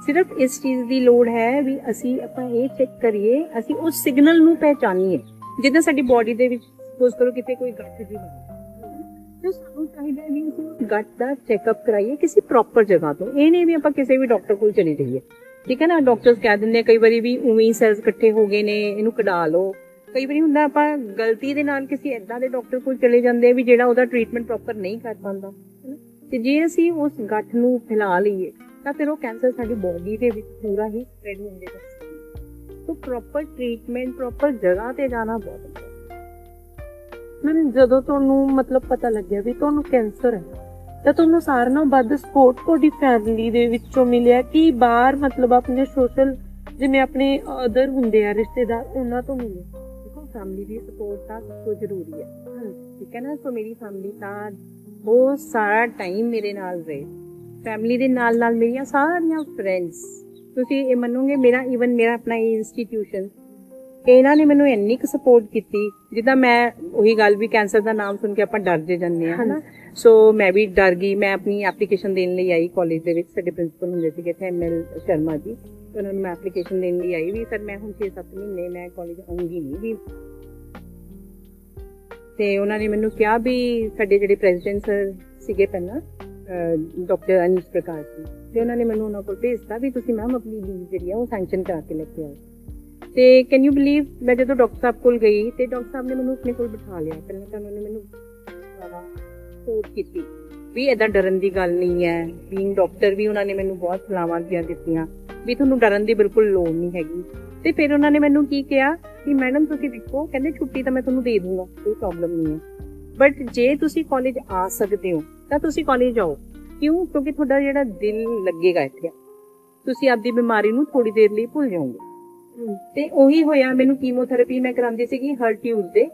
ਸਿਰਫ ਇਸ ਚੀਜ਼ ਦੀ ਲੋੜ ਹੈ ਵੀ ਅਸੀਂ ਆਪਾਂ ਇਹ ਚੈੱਕ ਕਰੀਏ, ਅਸੀਂ ਉਸ ਸਿਗਨਲ ਨੂੰ ਪਹਿਚਾਨੀਏ, ਜਿੱਦਾਂ ਸਾਡੀ ਬਾਡੀ ਦੇ ਵਿੱਚ ਸਪੋਜ਼ ਕਰੋ ਕਿਤੇ ਕੋਈ ਗੱਠ ਜੀ ਬਣੀ ਤੇ ਸਾਨੂੰ ਚਾਹੀਦਾ ਵੀ ਉਸ ਗੱਠ ਦਾ ਚੈੱਕਅਪ ਕਰਾਈਏ ਕਿਸੇ ਪ੍ਰੋਪਰ ਜਗ੍ਹਾ ਤੋਂ। ਇਹ ਨਹੀਂ ਵੀ ਆਪਾਂ ਕਿਸੇ ਵੀ ਡਾਕਟਰ ਕੋਲ ਚਲੇ ਜਾਈਏ। ਠੀਕ ਹੈ ਨਾ? ਡਾਕਟਰਸ ਕਹਿ ਦਿੰਦੇ ਕਈ ਵਾਰੀ ਵੀ ਉਵੇਂ ਹੀ ਸੈਲਸ ਇਕੱਠੇ ਹੋ ਗਏ ਨੇ, ਇਹਨੂੰ ਕਢਾ ਲਓ। ਕਈ ਵਾਰੀ ਹੁੰਦਾ ਆਪਾਂ ਗਲਤੀ ਦੇ ਨਾਲ ਕਿਸੇ ਐਦਾਂ ਦੇ ਡਾਕਟਰ ਕੋਲ ਚਲੇ ਜਾਂਦੇ ਆ ਵੀ ਜਿਹੜਾ ਉਹਦਾ ਟ੍ਰੀਟਮੈਂਟ ਪ੍ਰੋਪਰ ਨਹੀਂ ਕਰ ਪਾਉਂਦਾ ਤੇ ਜੇ ਅਸੀਂ ਉਸ ਗੱਠ ਨੂੰ ਫੈਲਾ ਲਈਏ, ਤਾਂ ਫਿਰ ਉਹ ਕੈਂਸਰ ਸਾਡੀ ਬੋਡੀ ਦੇ ਵਿੱਚ ਪੂਰਾ ਹੀ ਸਪਰੈਡ ਹੋਣ ਦੇ ਸੋ ਪ੍ਰੋਪਰ ਟ੍ਰੀਟਮੈਂਟ ਪ੍ਰੋਪਰ ਜਗ੍ਹਾ ਤੇ ਜਾਣਾ ਬਹੁਤ important ਮੈਮ, ਜਦੋਂ ਤੁਹਾਨੂੰ ਮਤਲਬ ਪਤਾ ਲੱਗਿਆ ਵੀ ਤੁਹਾਨੂੰ ਕੈਂਸਰ ਹੈ, ਤਾਂ ਤੁਹਾਨੂੰ ਸਾਰਿਆਂ ਨਾਲੋਂ ਵੱਧ ਸਪੋਰਟ ਤੁਹਾਡੀ ਫੈਮਿਲੀ ਦੇ ਵਿੱਚੋਂ ਮਿਲਿਆ ਕਿ ਬਾਹਰ ਮਤਲਬ ਆਪਣੇ ਸੋਸ਼ਲ ਜਿਵੇਂ ਆਪਣੇ ਅਦਰ ਹੁੰਦੇ ਆ, ਰਿਸ਼ਤੇਦਾਰ, ਉਹਨਾਂ ਤੋਂ ਮਿਲੇ ਫੈਮਿਲੀ ਦੀ ਸਪੋਰਟ ਤਾਂ ਸਭ ਤੋਂ ਜ਼ਰੂਰੀ ਹੈ। ਠੀਕ ਹੈ ਨਾ? ਸੋ ਮੇਰੀ ਫੈਮਿਲੀ ਤਾਂ ਬਹੁਤ ਸਾਰਾ ਟਾਈਮ ਮੇਰੇ ਨਾਲ ਰਹੇ। ਫੈਮਿਲੀ ਦੇ ਨਾਲ ਨਾਲ ਮੇਰੀਆਂ ਸਾਰੀਆਂ ਫਰੈਂਡਸ ਤੁਸੀਂ ਇਹ ਮੰਨੋਗੇ, ਮੇਰਾ ਇਵਨ ਮੇਰਾ ਆਪਣਾ ਇੰਸਟੀਟਿਊਸ਼ਨ ਇਹਨਾਂ ਨੇ ਮੈਨੂੰ ਇੰਨੀ ਕੁ ਸਪੋਰਟ ਕੀਤੀ ਜਿੱਦਾਂ ਮੈਂ ਉਹੀ ਗੱਲ ਵੀ ਕੈਂਸਰ ਦਾ ਨਾਮ ਸੁਣ ਕੇ ਆਪਾਂ ਡਰ ਜੇ ਜਾਂਦੇ ਆ ਹਨਾ? ਸੋ ਮੈਂ ਵੀ ਡਰ ਗਈ ਮੈਂ ਆਪਣੀ ਐਪਲੀਕੇਸ਼ਨ ਦੇਣ ਲਈ ਆਈ ਕਾਲਜ ਦੇ ਵਿੱਚ ਸਾਡੇ ਪ੍ਰਿੰਸੀਪਲ ਹੁੰਦੇ ਸੀਗੇ ਇੱਥੇ ਐਮਐਲ ਸ਼ਰਮਾ ਜੀ। ਉਹਨਾਂ ਨੂੰ ਮੈਂ ਐਪਲੀਕੇਸ਼ਨ ਦੇਣ ਲਈ ਆਈ ਵੀ ਸਰ ਮੈਂ ਹੁਣ 6-7 ਮਹੀਨੇ ਮੈਂ ਕਾਲਜ ਆਉਂਗੀ ਨਹੀਂ ਵੀ। ਤੇ ਉਹਨਾਂ ਨੇ ਮੈਨੂੰ ਕਿਹਾ ਵੀ ਸਾਡੇ ਜਿਹੜੇ ਪ੍ਰੈਜ਼ੀਡੈਂਟ ਸਰ ਸੀਗੇ ਪਹਿਲਾਂ ਡਾਕਟਰ ਅਨੀਸ਼ ਪ੍ਰਕਾਸ਼ ਜੀ ਤੇ ਉਹਨਾਂ ਨੇ ਮੈਨੂੰ ਉਹਨਾਂ ਕੋਲ ਭੇਜਤਾ ਵੀ ਤੁਸੀਂ ਮੈਮ ਆਪਣੀ ਲੀਵ ਜਿਹੜੀ ਆ ਉਹ ਸੈਂਕਸ਼ਨ ਕਰਾ ਕੇ ਲੈ ਕੇ ਆਓ। ਤੇ ਕੈਨ ਯੂ ਬਲੀਵ ਮੈਂ ਜਦੋਂ ਡਾਕਟਰ ਸਾਹਿਬ ਕੋਲ ਗਈ ਤੇ ਡਾਕਟਰ ਸਾਹਿਬ ਨੇ ਮੈਨੂੰ ਆਪਣੇ ਕੋਲ ਬਿਠਾ ਲਿਆ। ਪਹਿਲਾਂ ਤਾਂ ਉਹਨਾਂ ਨੇ ਮੈਨੂੰ ਸਪੋਰਟ ਕੀਤੀ ਵੀ ਐਦਾਂ ਡਰਨ ਦੀ ਗੱਲ ਨਹੀਂ ਹੈ ਬੀਇੰਗ ਡਾਕਟਰ ਵੀ ਉਹਨਾਂ ਨੇ ਮੈਨੂੰ ਬਹੁਤ ਸਲਾਹਾਂ ਦੀਆਂ ਦਿੱਤੀਆਂ ਵੀ ਤੁਹਾਨੂੰ ਡਰਨ ਦੀ ਬਿਲਕੁਲ ਲੋੜ ਨਹੀਂ ਹੈਗੀ। ਤੇ ਫਿਰ ਉਹਨਾਂ ਨੇ ਮੈਨੂੰ ਕੀ ਕਿਹਾ ਕਿ ਮੈਡਮ ਤੁਸੀਂ ਦੇਖੋ, ਕਹਿੰਦੇ ਛੁੱਟੀ ਤਾਂ ਮੈਂ ਤੁਹਾਨੂੰ ਦੇ ਦੂੰਗਾ, ਕੋਈ ਪ੍ਰੋਬਲਮ ਨਹੀਂ ਹੈ। ਬਟ ਜੇ ਤੁਸੀਂ ਕਾਲਜ ਆ ਸਕਦੇ ਹੋ, ਤਾਂ ਤੁਸੀਂ ਕਾਲਜ ਆਓ। ਕਿਉਂ? ਕਿਉਂਕਿ ਤੁਹਾਡਾ ਜਿਹੜਾ ਦਿਲ ਲੱਗੇਗਾ ਇੱਥੇ। ਤੁਸੀਂ ਆਪਦੀ ਬਿਮਾਰੀ ਨੂੰ ਥੋੜੀ ਦੇਰ ਲਈ ਭੁੱਲ ਜਾਓਗੇ। ਤੇ ਉਹੀ ਹੋਇਆ, ਮੈਨੂੰ ਕੀਮੋਥੈਰੇਪੀ ਮੈਂ ਕਰਾਉਂਦੀ ਸੀਗੀ ਹਰ ਟਿਊਜ਼ਡੇ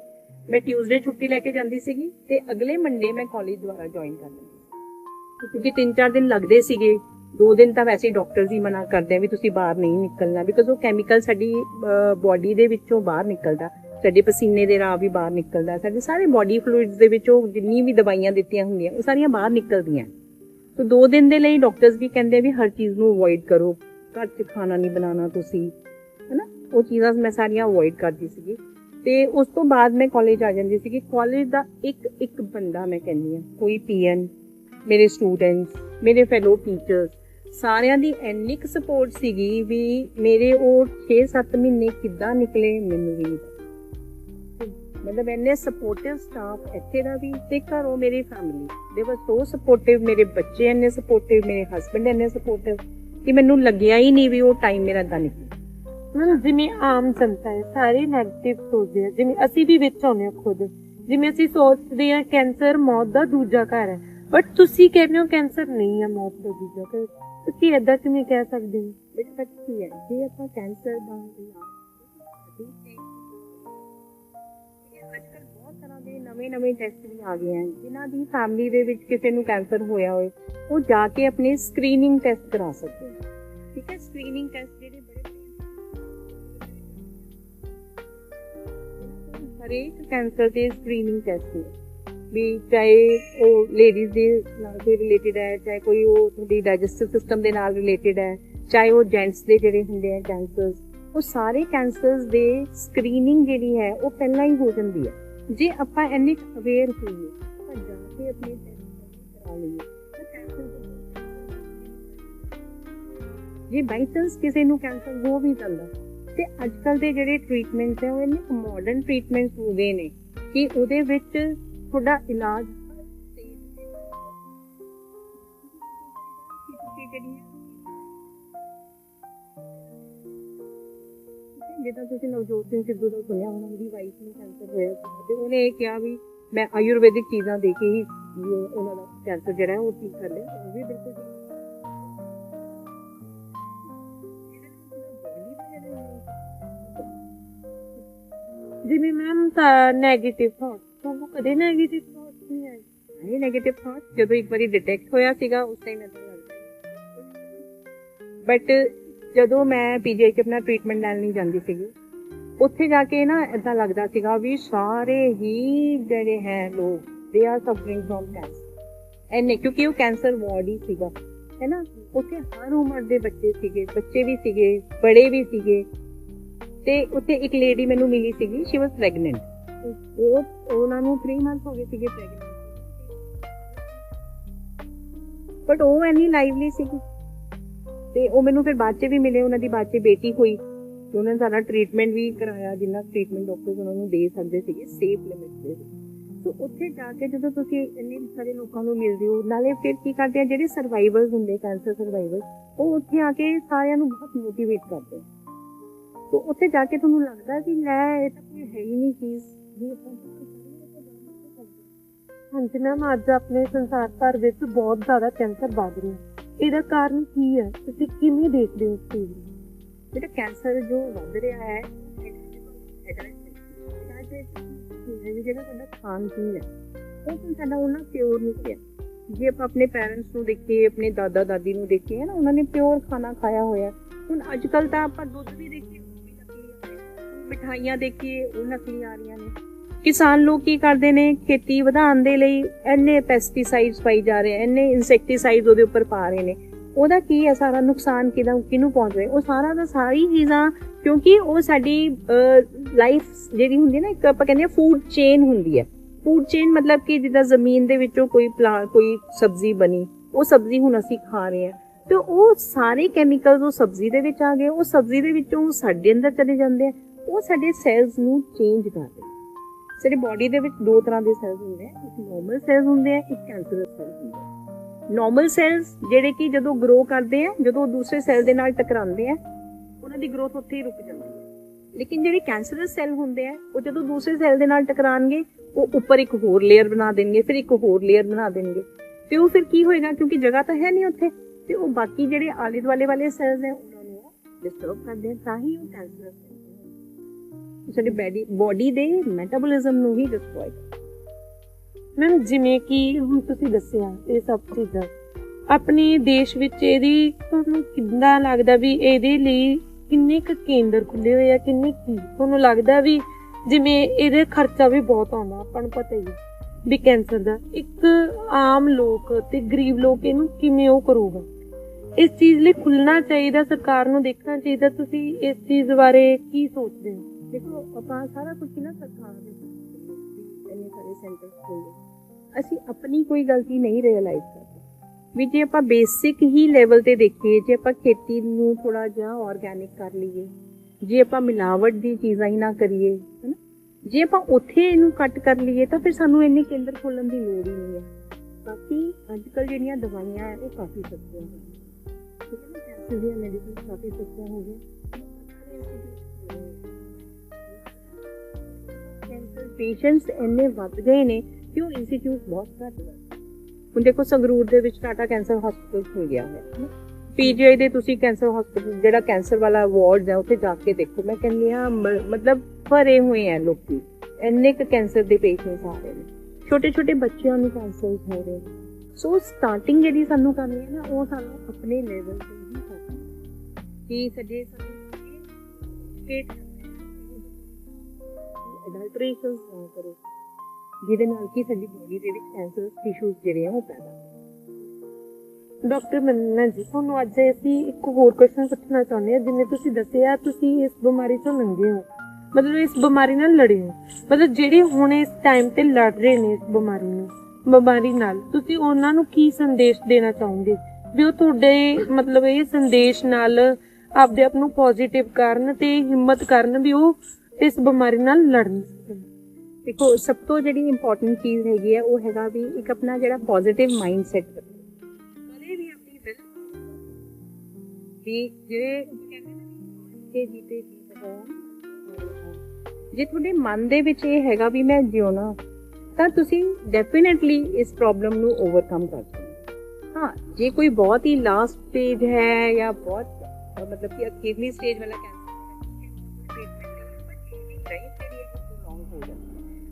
ਮੈਂ ਟਿਊਜ਼ਡੇ ਛੁੱਟੀ ਲੈ ਕੇ ਜਾਂਦੀ ਸੀਗੀ ਤੇ ਅਗਲੇ ਮੰਡੇ ਮੈਂ ਕਾਲਜ ਦੁਆਰਾ ਜੁਆਇਨ ਕਰ ਲੈਂਦੀ ਕਿਉਂਕਿ 3-4 ਦਿਨ ਲੱਗਦੇ ਸੀਗੇ, ਦੋ ਦਿਨ ਤਾਂ ਵੈਸੇ ਡਾਕਟਰਸ ਹੀ ਮਨਾ ਕਰਦੇ ਆ ਵੀ ਤੁਸੀਂ ਬਾਹਰ ਨਹੀਂ ਨਿਕਲਣਾ ਬਿਕਾਜ਼ ਉਹ ਕੈਮੀਕਲ ਸਾਡੀ ਬਾਡੀ ਦੇ ਵਿੱਚੋਂ ਬਾਹਰ ਨਿਕਲਦਾ। ਸਾਡੇ ਪਸੀਨੇ ਦੇ ਰਾਹ ਵੀ ਬਾਹਰ ਨਿਕਲਦਾ। ਸਾਡੇ ਸਾਰੇ ਬਾਡੀ ਫਲੂਇਡਸ ਦੇ ਵਿੱਚੋਂ ਜਿੰਨੀ ਵੀ ਦਵਾਈਆਂ ਦਿੱਤੀਆਂ ਹੁੰਦੀਆਂ, ਉਹ ਸਾਰੀਆਂ ਬਾਹਰ ਨਿਕਲਦੀਆਂ। ਤਾਂ ਦੋ ਦਿਨ ਦੇ ਲਈ ਡਾਕਟਰਸ ਵੀ ਕਹਿੰਦੇ ਵੀ ਹਰ ਚੀਜ਼ ਨੂੰ ਅਵੋਇਡ ਕਰੋ। ਘਰ 'ਚ ਖਾਣਾ ਨਹੀਂ ਬਣਾਉਣਾ ਤੁਸੀਂ। ਉਹ ਚੀਜ਼ਾਂ ਮੈਂ ਸਾਰੀਆਂ ਅਵੋਇਡ ਕਰਦੀ ਸੀਗੀ। ਤੇ ਉਸ ਤੋਂ ਬਾਅਦ ਮੈਂ ਕਾਲਜ ਆ ਜਾਂਦੀ ਸੀਗੀ। ਕਾਲਜ ਦਾ ਇੱਕ ਇੱਕ ਬੰਦਾ ਮੈਂ ਕਹਿੰਦੀ ਆ ਕੋਈ ਪੀਐਨ ਮੇਰੇ ਸਟੂਡੈਂਟਸ ਮੇਰੇ ਫੈਲੋ ਟੀਚਰਸ ਸਾਰਿਆਂ ਦੀ ਇੰਨੀ ਕੁ ਸਪੋਰਟ ਸੀਗੀ ਵੀ ਮੇਰੇ ਉਹ 6-7 ਮਹੀਨੇ ਕਿੱਦਾਂ ਨਿਕਲੇ, ਮੈਨੂੰ ਵੀ ਮਤਲਬ ਇੰਨੇ ਸਪੋਰਟਿਵ ਸਟਾਫ ਇੱਥੇ ਦਾ ਵੀ ਤੇ ਘਰੋਂ ਮੇਰੀ ਫੈਮਿਲੀ ਦੇ ਵਾਸ ਸੋ ਸਪੋਰਟਿਵ ਮੇਰੇ ਬੱਚੇ ਇੰਨੇ ਸਪੋਰਟਿਵ ਮੇਰੇ ਹਸਬੰਡ ਇੰਨੇ ਸਪੋਰਟਿਵ ਕਿ ਮੈਨੂੰ ਲੱਗਿਆ ਹੀ ਨਹੀਂ ਵੀ ਉਹ ਟਾਈਮ ਮੇਰਾ ਏਦਾਂ ਨਿਕਲਿਆ। ਮੈਮ ਜਿਵੇਂ ਆਮ ਜਨਤਾ ਹੈ, ਸਾਰੇ 네ਗੇਟਿਵ ਸੋਚਦੇ ਆ। ਜਿਵੇਂ ਅਸੀਂ ਵੀ ਵਿੱਚ ਆਉਂਦੇ ਹਾਂ ਖੁਦ। ਜਿਵੇਂ ਅਸੀਂ ਸੋਚਦੇ ਆ ਕੈਂਸਰ ਮੌਤ ਦਾ ਦੂਜਾ ਘਰ ਹੈ। ਬਟ ਤੁਸੀਂ ਕਹਿੰਦੇ ਹੋ ਕੈਂਸਰ ਨਹੀਂ ਹੈ ਮੌਤ ਦਾ ਦੂਜਾ ਘਰ। ਤੁਸੀਂ ਏਦਾਂ ਕਿਵੇਂ ਕਹਿ ਸਕਦੇ ਹੋ? ਬਟ ਸੱਚ ਕੀ ਹੈ? ਜੇ ਆਪਾਂ ਕੈਂਸਰ ਦਾ ਇਲਾਜ ਅੱਜਕੱਲ ਬਹੁਤ ਤਰ੍ਹਾਂ ਦੇ ਨਵੇਂ ਨਵੇਂ ਟੈਸਟ ਵੀ ਆ ਗਏ ਹਨ, ਜਿਨ੍ਹਾਂ ਦੀ ਫੈਮਿਲੀ ਦੇ ਵਿੱਚ ਕਿਸੇ ਨੂੰ ਕੈਂਸਰ ਹੋਇਆ ਹੋਵੇ, ਉਹ ਜਾ ਕੇ ਆਪਣੇ ਸਕਰੀਨਿੰਗ ਟੈਸਟ ਕਰਾ ਸਕਦੇ ਹਨ। ਠੀਕ ਹੈ? ਸਕਰੀਨਿੰਗ ਟੈਸਟ ਜਿਹੜੇ ਬੜੇ ਹਰੇਕ ਕੈਂਸਰ ਦੇ ਸਕਰੀਨਿੰਗ ਟੈਸਟ ਨੇ। ਵੀ ਚਾਹੇ ਉਹ ਲੇਡੀਜ਼ ਦੇ ਨਾਲ ਕੋਈ ਰਿਲੇਟਡ ਹੈ, ਚਾਹੇ ਕੋਈ ਉਹ ਤੁਹਾਡੀ ਡਾਈਜੈਸਟਿਵ ਸਿਸਟਮ ਦੇ ਨਾਲ ਰਿਲੇਟਡ ਹੈ, ਚਾਹੇ ਉਹ ਜੈਂਟਸ ਦੇ ਜਿਹੜੇ ਹੁੰਦੇ ਆ ਕੈਂਸਰਸ ਉਹ ਸਾਰੇ ਕੈਂਸਰਸ ਦੇ ਸਕਰੀਨਿੰਗ ਜਿਹੜੀ ਹੈ, ਉਹ ਪਹਿਲਾਂ ਹੀ ਹੋ ਜਾਂਦੀ ਹੈ। ਜੇ ਆਪਾਂ ਇੰਨੇ ਅਵੇਅਰ ਹੋਈਏ, ਤਾਂ ਜਾ ਕੇ ਆਪਣੇ ਟੈਸਟ ਕਰਾ ਲਈਏ। ਤਾਂ ਕੈਂਸਰ ਜੇ ਬਾਈ ਚਾਂਸ ਕਿਸੇ ਨੂੰ ਕੈਂਸਰ ਹੋ ਵੀ ਜਾਂਦਾ ਤੇ ਅੱਜ ਕੱਲ ਦੇ ਜਿਹੜੇ ਟ੍ਰੀਟਮੈਂਟਸ ਹੈ ਉਹ ਇੰਨੇ ਮਾਡਰਨ ਟ੍ਰੀਟਮੈਂਟਸ ਹੋ ਗਏ ਨੇ ਕਿ ਉਹਦੇ ਵਿੱਚ ਤੁਹਾਡਾ ਇਲਾਜ ਜਿੱਦਾਂ ਤੁਸੀਂ ਨਵਜੋਤ ਸਿੰਘ ਸਿੱਧੂ ਦਾ ਸੁਣਿਆ ਹੋਣਾ, ਉਹਦੀ ਵਾਈਫ ਨੂੰ ਕੈਂਸਰ ਹੋਇਆ ਤੇ ਉਹਨੇ ਇਹ ਕਿਹਾ ਵੀ ਮੈਂ ਆਯੁਰਵੈਦਿਕ ਚੀਜ਼ਾਂ ਦੇ ਕੇ ਹੀ ਉਹਨਾਂ ਦਾ ਕੈਂਸਰ ਜਿਹੜਾ ਉਹ ਠੀਕ ਕਰ ਲਿਆ, ਉਹ ਵੀ ਬਿਲਕੁਲ ਜਿਵੇਂ ਮੈਮ ਤਾਂ 네ਗੇਟਿਵ ਥਾਟ ਤੁਹਾਨੂੰ ਕਦੇ 네ਗੇਟਿਵ ਥਾਟ ਨਹੀਂ ਆਏ? ਇਹ 네ਗੇਟਿਵ ਥਾਟ ਜਦੋਂ ਇੱਕ ਵਾਰੀ ਡਿਟੈਕਟ ਹੋਇਆ ਸੀਗਾ, ਉਸ ਟਾਈਮ ਮੈਨੂੰ ਲੱਗਦਾ ਬਟ ਜਦੋਂ ਮੈਂ ਪੀਜੀਆਈ ਚ ਆਪਣਾ ਟ੍ਰੀਟਮੈਂਟ ਲੈਣ ਲਈ ਜਾਂਦੀ ਸੀਗੀ, ਉੱਥੇ ਜਾ ਕੇ ਨਾ ਇਦਾਂ ਲੱਗਦਾ ਸੀਗਾ ਵੀ ਸਾਰੇ ਹੀ ਜਿਹੜੇ ਹੈ ਲੋਕ they are suffering firm cancer ਐਨੇ ਕਿਉਂਕਿ ਉਹ ਕੈਂਸਰ ਵਾਰਡ ਹੀ ਸੀਗਾ, ਹੈ ਉੱਥੇ ਹਰ ਉਮਰ ਦੇ ਬੱਚੇ ਸੀਗੇ, ਬੱਚੇ ਵੀ ਸੀਗੇ, ਬੜੇ ਵੀ ਸੀਗੇ। ਤੇ ਉੱਥੇ ਇੱਕ ਲੇਡੀ ਮੈਨੂੰ ਮਿਲੀ ਸੀਗੀ ਸ਼ੀ ਵਾਸ ਪ੍ਰੈਗਨੈਂਟ ਉਹ ਉਹਨਾਂ ਨੂੰ 3 ਮੰਥ ਹੋ ਗਏ ਸੀਗੇ ਪ੍ਰੈਗਨੈਂਟ ਬਟ ਉਹ ਐਨੀ ਲਾਈਵਲੀ ਸੀਗੀ। ਤੇ ਉਹ ਮੈਨੂੰ ਫਿਰ ਬਾਅਦ ਚ ਵੀ ਮਿਲੇ ਉਹਨਾਂ ਦੀ ਬਾਅਦ ਚ ਬੇਟੀ ਹੋਈ। ਤੇ ਉਹਨਾਂ ਨੇ ਸਾਡਾ ਟ੍ਰੀਟਮੈਂਟ ਵੀ ਕਰਾਇਆ ਜਿੰਨਾ ਟ੍ਰੀਟਮੈਂਟ ਡਾਕਟਰ ਉਹਨਾਂ ਨੂੰ ਦੇ ਸਕਦੇ ਸੀਗੇ ਸੇਫ ਲਿਮਿਟ ਦੇ ਸੋ ਉੱਥੇ ਜਾ ਕੇ ਜਦੋਂ ਤੁਸੀਂ ਇੰਨੇ ਸਾਰੇ ਲੋਕਾਂ ਨੂੰ ਮਿਲਦੇ ਹੋ ਨਾਲੇ ਫਿਰ ਕੀ ਕਰਦੇ ਆ ਜਿਹੜੇ ਸਰਵਾਈਵਰਸ ਹੁੰਦੇ ਕੈਂਸਰ ਸਰਵਾਈਵਰਸ ਉਹ ਉੱਥੇ ਆ ਕੇ ਸਾਰਿਆਂ ਨੂੰ ਬਹੁਤ ਮੋਟੀਵੇਟ ਕਰਦੇ ਸੋ ਉੱਥੇ ਜਾ ਕੇ ਤੁਹਾਨੂੰ ਲੱਗਦਾ ਕਿ ਲੈ, ਇਹ ਤਾਂ ਕੋਈ ਹੈ ਹੀ ਨਹੀਂ ਚੀਜ਼। ਵੀ ਹਾਂਜੀ ਮੈਮ ਅੱਜ ਆਪਣੇ ਸੰਸਾਰ ਭਰ ਵਿੱਚ ਬਹੁਤ ਜ਼ਿਆਦਾ ਕੈਂਸਰ ਵੱਧ ਰਿਹਾ ਇਹਦਾ ਕਾਰਨ ਕੀ ਹੈ? ਤੁਸੀਂ ਕਿਵੇਂ ਦੇਖਦੇ ਹੋ ਇਸ ਚੀਜ਼ ਨੂੰ? ਜਿਹੜਾ ਕੈਂਸਰ ਜੋ ਵੱਧ ਰਿਹਾ ਹੈ ਜਿਹੜਾ ਸਾਡਾ ਖਾਣ ਪੀਣ ਹੈ, ਉਹ ਤਾਂ ਸਾਡਾ ਉਹਨਾਂ ਪਿਓਰ ਨਹੀਂ ਪਿਆ ਜੇ ਆਪਾਂ ਆਪਣੇ ਪੈਰੈਂਟਸ ਨੂੰ ਦੇਖੀਏ, ਆਪਣੇ ਦਾਦਾ ਦਾਦੀ ਨੂੰ ਦੇਖੀਏ ਨਾ ਉਹਨਾਂ ਨੇ ਪਿਓਰ ਖਾਣਾ ਖਾਇਆ ਹੋਇਆ ਹੁਣ ਅੱਜ ਕੱਲ ਤਾਂ ਆਪਾਂ ਦੁੱਧ ਵੀ ਮਿਠਾਈਆਂ ਦੇਖੀਏ ਉਹ ਨਕਲੀ ਆ ਰਹੀਆਂ ਨੇ। ਕਿਸਾਨ ਲੋਕ ਕੀ ਕਰਦੇ ਨੇ? ਖੇਤੀ ਵਧਾਉਣ ਦੇ ਲਈ ਇੰਨੇ ਪੈਸਟੀਸਾਈਡਸ ਪਾਈ ਜਾ ਰਹੇ ਆ ਇਨਸੈਕਟੀਸਾਈਡਸ ਉਹਦੇ ਉੱਪਰ ਪਾ ਰਹੇ ਨੇ। ਉਹਦਾ ਕੀ ਹੈ ਸਾਰਾ ਨੁਕਸਾਨ ਕਿਹਦਾ, ਕਿਹਨੂੰ ਪਹੁੰਚ ਰਿਹਾ? ਉਹ ਸਾਰਾ ਦਾ ਸਾਰੀ ਚੀਜ਼ਾਂ, ਕਿਉਂਕਿ ਉਹ ਸਾਡੀ ਲਾਈਫ ਜਿਹੜੀ ਹੁੰਦੀ ਹੈ ਨਾ, ਇੱਕ ਆਪਾਂ ਕਹਿੰਦੇ ਆ ਫੂਡ ਚੇਨ ਹੁੰਦੀ ਹੈ। ਫੂਡ ਚੇਨ ਮਤਲਬ ਕਿ ਜਿੱਦਾਂ ਜ਼ਮੀਨ ਦੇ ਵਿੱਚੋਂ ਕੋਈ ਕੋਈ ਸਬਜ਼ੀ ਬਣੀ, ਉਹ ਸਬਜ਼ੀ ਹੁਣ ਅਸੀਂ ਖਾ ਰਹੇ ਹਾਂ। ਤੇ ਉਹ ਸਾਰੇ ਕੈਮੀਕਲਸ ਉਹ ਸਬਜ਼ੀ ਦੇ ਵਿੱਚ ਆ ਗਏ, ਉਹ ਸਬਜ਼ੀ ਦੇ ਵਿੱਚੋਂ ਸਾਡੇ ਅੰਦਰ ਚਲੇ ਜਾਂਦੇ ਆ। ਉਹ ਸਾਡੇ ਸੈਲਸ ਨੂੰ ਚੇਂਜ ਕਰਦੇ ਆ ਸਾਡੀ ਬਾਡੀ ਦੇ ਵਿੱਚ ਦੋ ਤਰ੍ਹਾਂ ਦੇ ਸੈਲਸ ਹੁੰਦੇ ਆ, ਇੱਕ ਨਾਰਮਲ ਸੈਲਸ ਹੁੰਦੇ ਆ, ਇੱਕ ਕੈਂਸਰਸ ਸੈਲਸ ਹੁੰਦੇ ਆ। ਨਾਰਮਲ ਸੈਲਸ ਜਿਹੜੇ ਕਿ ਜਦੋਂ ਗਰੋ ਕਰਦੇ ਆ, ਜਦੋਂ ਦੂਸਰੇ ਸੈੱਲ ਦੇ ਨਾਲ ਟਕਰਾਉਂਦੇ ਆ, ਉਹਨਾਂ ਦੀ ਗਰੋਥ ਉੱਥੇ ਹੀ ਰੁਕ ਜਾਂਦੀ ਹੈ ਲੇਕਿਨ ਜਿਹੜੇ ਕੈਂਸਰਸ ਸੈੱਲ ਹੁੰਦੇ ਆ, ਉਹ ਜਦੋਂ ਦੂਸਰੇ ਸੈੱਲ ਦੇ ਨਾਲ ਟਕਰਾਣਗੇ ਉਹ ਉੱਪਰ ਇੱਕ ਹੋਰ ਲੇਅਰ ਬਣਾ ਦੇਣਗੇ, ਫਿਰ ਇੱਕ ਹੋਰ ਲੇਅਰ ਬਣਾ ਦੇਣਗੇ। ਤੇ ਉਹ ਫਿਰ ਕੀ ਹੋਏਗਾ, ਕਿਉਂਕਿ ਜਗ੍ਹਾ ਤਾਂ ਹੈ ਨਹੀਂ ਉੱਥੇ। ਤੇ ਉਹ ਬਾਕੀ ਜਿਹੜੇ ਆਲੇ ਦੁਆਲੇ ਵਾਲੇ ਸੈਲਸ ਨੇ, ਉਹਨਾਂ ਨੂੰ ਡਿਸਟਰਬ ਕਰਦੇ ਤਾਂ ਹੀ ਉਹ ਕੈਂਸਰ ਸਾਡੇ ਬੈਡੀ ਬੋਡੀ ਦੇ ਮੈਟਾਬੋਲਿਜ਼ਮ ਨੂੰ ਹੀ ਡਿਸਟਰੋਏ ਮੈਮ ਜਿਵੇਂ ਕਿ ਹੁਣ ਤੁਸੀਂ ਦੱਸਿਆ, ਇਹ ਸਭ ਚੀਜ਼ਾਂ। ਆਪਣੇ ਦੇਸ਼ ਵਿੱਚ ਇਹਦੀ ਤੁਹਾਨੂੰ ਕਿੰਨਾ ਲੱਗਦਾ ਵੀ ਇਹਦੇ ਲਈ ਕਿੰਨੇ ਕੁ ਕੇਂਦਰ ਖੁੱਲੇ ਹੋਏ ਆ, ਕਿੰਨੇ ਕੀ ਤੁਹਾਨੂੰ ਲੱਗਦਾ ਵੀ ਜਿਵੇਂ ਇਹਦੇ ਖਰਚਾ ਵੀ ਬਹੁਤ ਆਉਂਦਾ, ਆਪਾਂ ਨੂੰ ਪਤਾ ਹੀ ਹੈ ਵੀ ਕੈਂਸਰ ਦਾ। ਇੱਕ ਆਮ ਲੋਕ ਤੇ ਗਰੀਬ ਲੋਕ ਇਹਨੂੰ ਕਿਵੇਂ ਉਹ ਕਰੂਗਾ? ਇਸ ਚੀਜ਼ ਲਈ ਖੁੱਲਣਾ ਚਾਹੀਦਾ, ਸਰਕਾਰ ਨੂੰ ਦੇਖਣਾ ਚਾਹੀਦਾ, ਤੁਸੀਂ ਇਸ ਚੀਜ਼ ਬਾਰੇ ਕੀ ਸੋਚਦੇ ਹੋ? ਦੇਖੋ, ਆਪਾਂ ਸਾਰਾ ਕੁਝ ਨਾ ਸਰਕਾਰ ਦੇ ਇੰਨੇ ਸਾਰੇ ਸੈਂਟਰ ਖੋਲੇ ਅਸੀਂ ਆਪਣੀ ਕੋਈ ਗਲਤੀ ਨਹੀਂ ਰਿਅਲਾਈਜ਼ ਕਰਦੇ। ਵੀ ਜੇ ਆਪਾਂ ਬੇਸਿਕ ਹੀ ਲੈਵਲ ਤੇ ਦੇਖੀਏ, ਜੇ ਆਪਾਂ ਖੇਤੀ ਨੂੰ ਥੋੜਾ ਜਿਹਾ ਆਰਗੈਨਿਕ ਕਰ ਲਈਏ, ਜੇ ਆਪਾਂ ਮਿਲਾਵਟ ਦੀ ਚੀਜ਼ਾਂ ਹੀ ਨਾ ਕਰੀਏ, ਹੈਨਾ? ਜੇ ਆਪਾਂ ਉੱਥੇ ਇਹਨੂੰ ਕੱਟ ਕਰ ਲਈਏ, ਤਾਂ ਫਿਰ ਸਾਨੂੰ ਇੰਨੇ ਕੇਂਦਰ ਖੋਲਣ ਦੀ ਲੋੜ ਹੀ ਨਹੀਂ ਹੈ। ਬਾਕੀ ਅੱਜ ਕੱਲ ਜਿਹੜੀਆਂ ਦਵਾਈਆਂ ਹੈ ਉਹ ਕਾਫੀ ਸਸਤੀਆਂ ਹੋ ਗਈਆਂ ਠੀਕ ਹੈ ਨਾ? ਕੈਂਸਰ ਦੀਆਂ ਮੈਡੀਸਿਨ ਕਾਫੀ ਸਸਤੀਆਂ ਹੋ ਗਈਆਂ। ਪੇਸ਼ੈਂਟਸ ਇੰਨੇ ਵੱਧ ਗਏ ਨੇ ਕਿ ਉਹ ਇੰਸਟੀਚਿਊਟ ਬਹੁਤ ਘੱਟ ਗਏ। ਹੁਣ ਦੇਖੋ ਸੰਗਰੂਰ ਦੇ ਵਿੱਚ ਟਾਟਾ ਕੈਂਸਰ ਹਸਪੀਟਲ ਖੁੱਲ ਗਿਆ ਹੈ। ਪੀਜੀਆਈ ਦੇ ਤੁਸੀਂ ਕੈਂਸਰ ਹਸਪੀਟਲ ਜਿਹੜਾ ਕੈਂਸਰ ਵਾਲਾ ਵਾਰਡ ਹੈ, ਉੱਥੇ ਜਾ ਕੇ ਦੇਖੋ। ਮੈਂ ਕਹਿੰਦੀ ਹਾਂ ਮਤਲਬ ਭਰੇ ਹੋਏ ਆ ਲੋਕੀ। ਇੰਨੇ ਕੁ ਕੈਂਸਰ ਦੇ ਪੇਸ਼ੈਂਟਸ ਆ ਰਹੇ ਨੇ। ਛੋਟੇ ਛੋਟੇ ਬੱਚਿਆਂ ਨੂੰ ਕੈਂਸਰ ਹੋ ਰਹੇ ਨੇ। ਸੋ ਸਟਾਰਟਿੰਗ ਜਿਹੜੀ ਸਾਨੂੰ ਕਰਨੀ ਹੈ ਨਾ, ਉਹ ਸਾਨੂੰ ਆਪਣੇ ਲੈਵਲ ਤੇ ਹੀ ਕਰਨੀ ਕਿ ਸਾਡੇ ਸਾਨੂੰ ਸਟੇਟ ਅਡਲਟ੍ਰੇਸ਼ਨਸ ਨਾ ਕਰੋ। ਜਿਹਦੇ ਨਾਲ ਕਿ ਸਾਡੀ ਬੋਡੀ ਦੇ ਵਿੱਚ ਕੈਂਸਰ ਟਿਸ਼ੂਜ਼ ਜਿਹੜੇ ਆ ਉਹ ਪੈਦਾ ਡਾਕਟਰ ਮੰਨਣਾ ਜੀ ਤੁਹਾਨੂੰ ਅੱਜ ਅਸੀਂ ਇੱਕ ਹੋਰ ਕੁਐਸਚਨ ਪੁੱਛਣਾ ਚਾਹੁੰਦੇ ਹਾਂ, ਜਿਵੇਂ ਤੁਸੀਂ ਦੱਸਿਆ, ਤੁਸੀਂ ਇਸ ਬਿਮਾਰੀ ਤੋਂ ਲੰਘੇ ਹੋ। ਮਤਲਬ ਇਸ ਬਿਮਾਰੀ ਨਾਲ ਲੜੇ ਹੋ। ਮਤਲਬ ਜਿਹੜੇ ਹੁਣ ਇਸ ਟਾਈਮ ਤੇ ਲੜ ਰਹੇ ਨੇ ਇਸ ਬਿਮਾਰੀ ਨੂੰ, ਬਿਮਾਰੀ ਨਾਲ, ਤੁਸੀਂ ਉਹਨਾਂ ਨੂੰ ਕੀ ਸੰਦੇਸ਼ ਦੇਣਾ ਚਾਹੋਗੇ? ਵੀ ਉਹ ਤੁਹਾਡੇ ਮਤਲਬ ਇਹ ਸੰਦੇਸ਼ ਨਾਲ ਆਪਦੇ ਆਪ ਨੂੰ ਪੋਜ਼ਿਟਿਵ ਕਰਨ ਤੇ ਹਿੰਮਤ ਕਰਨ ਵੀ ਉਹ ਇਸ ਬਿਮਾਰੀ ਨਾਲ ਲੜਨ ਸਕਣ ਦੇਖੋ, ਸਭ ਤੋਂ ਜਿਹੜੀ ਇੰਪੋਰਟੈਂਟ ਚੀਜ਼ ਹੈਗੀ ਹੈ ਉਹ ਹੈਗਾ ਵੀ ਇੱਕ ਆਪਣਾ ਜਿਹੜਾ ਪੋਜ਼ਿਟਿਵ ਮਾਈਂਡਸੈਟ ਰੱਖੋ। ਕਦੇ ਵੀ ਆਪਣੀ ਦਿਲ ਵੀ ਜਿਹੜੇ ਕਹਿੰਦੇ ਜੀਤੇ ਜੀਤ ਹੈ ਜੇ ਤੁਹਾਡੇ ਮਨ ਦੇ ਵਿੱਚ ਇਹ ਹੈਗਾ ਵੀ ਮੈਂ ਜਿਉਣਾ, ਤਾਂ ਤੁਸੀਂ ਡੈਫੀਨਿਟਲੀ ਇਸ ਪ੍ਰੋਬਲਮ ਨੂੰ ਓਵਰਕਮ ਕਰ ਸਕਦੇ ਹਾਂ। ਜੇ ਕੋਈ ਬਹੁਤ ਹੀ ਲਾਸਟ ਸਟੇਜ ਹੈ ਜਾਂ ਬਹੁਤ, ਮਤਲਬ ਕਿ ਅਖੀਰਲੀ ਸਟੇਜ ਵਾਲਾ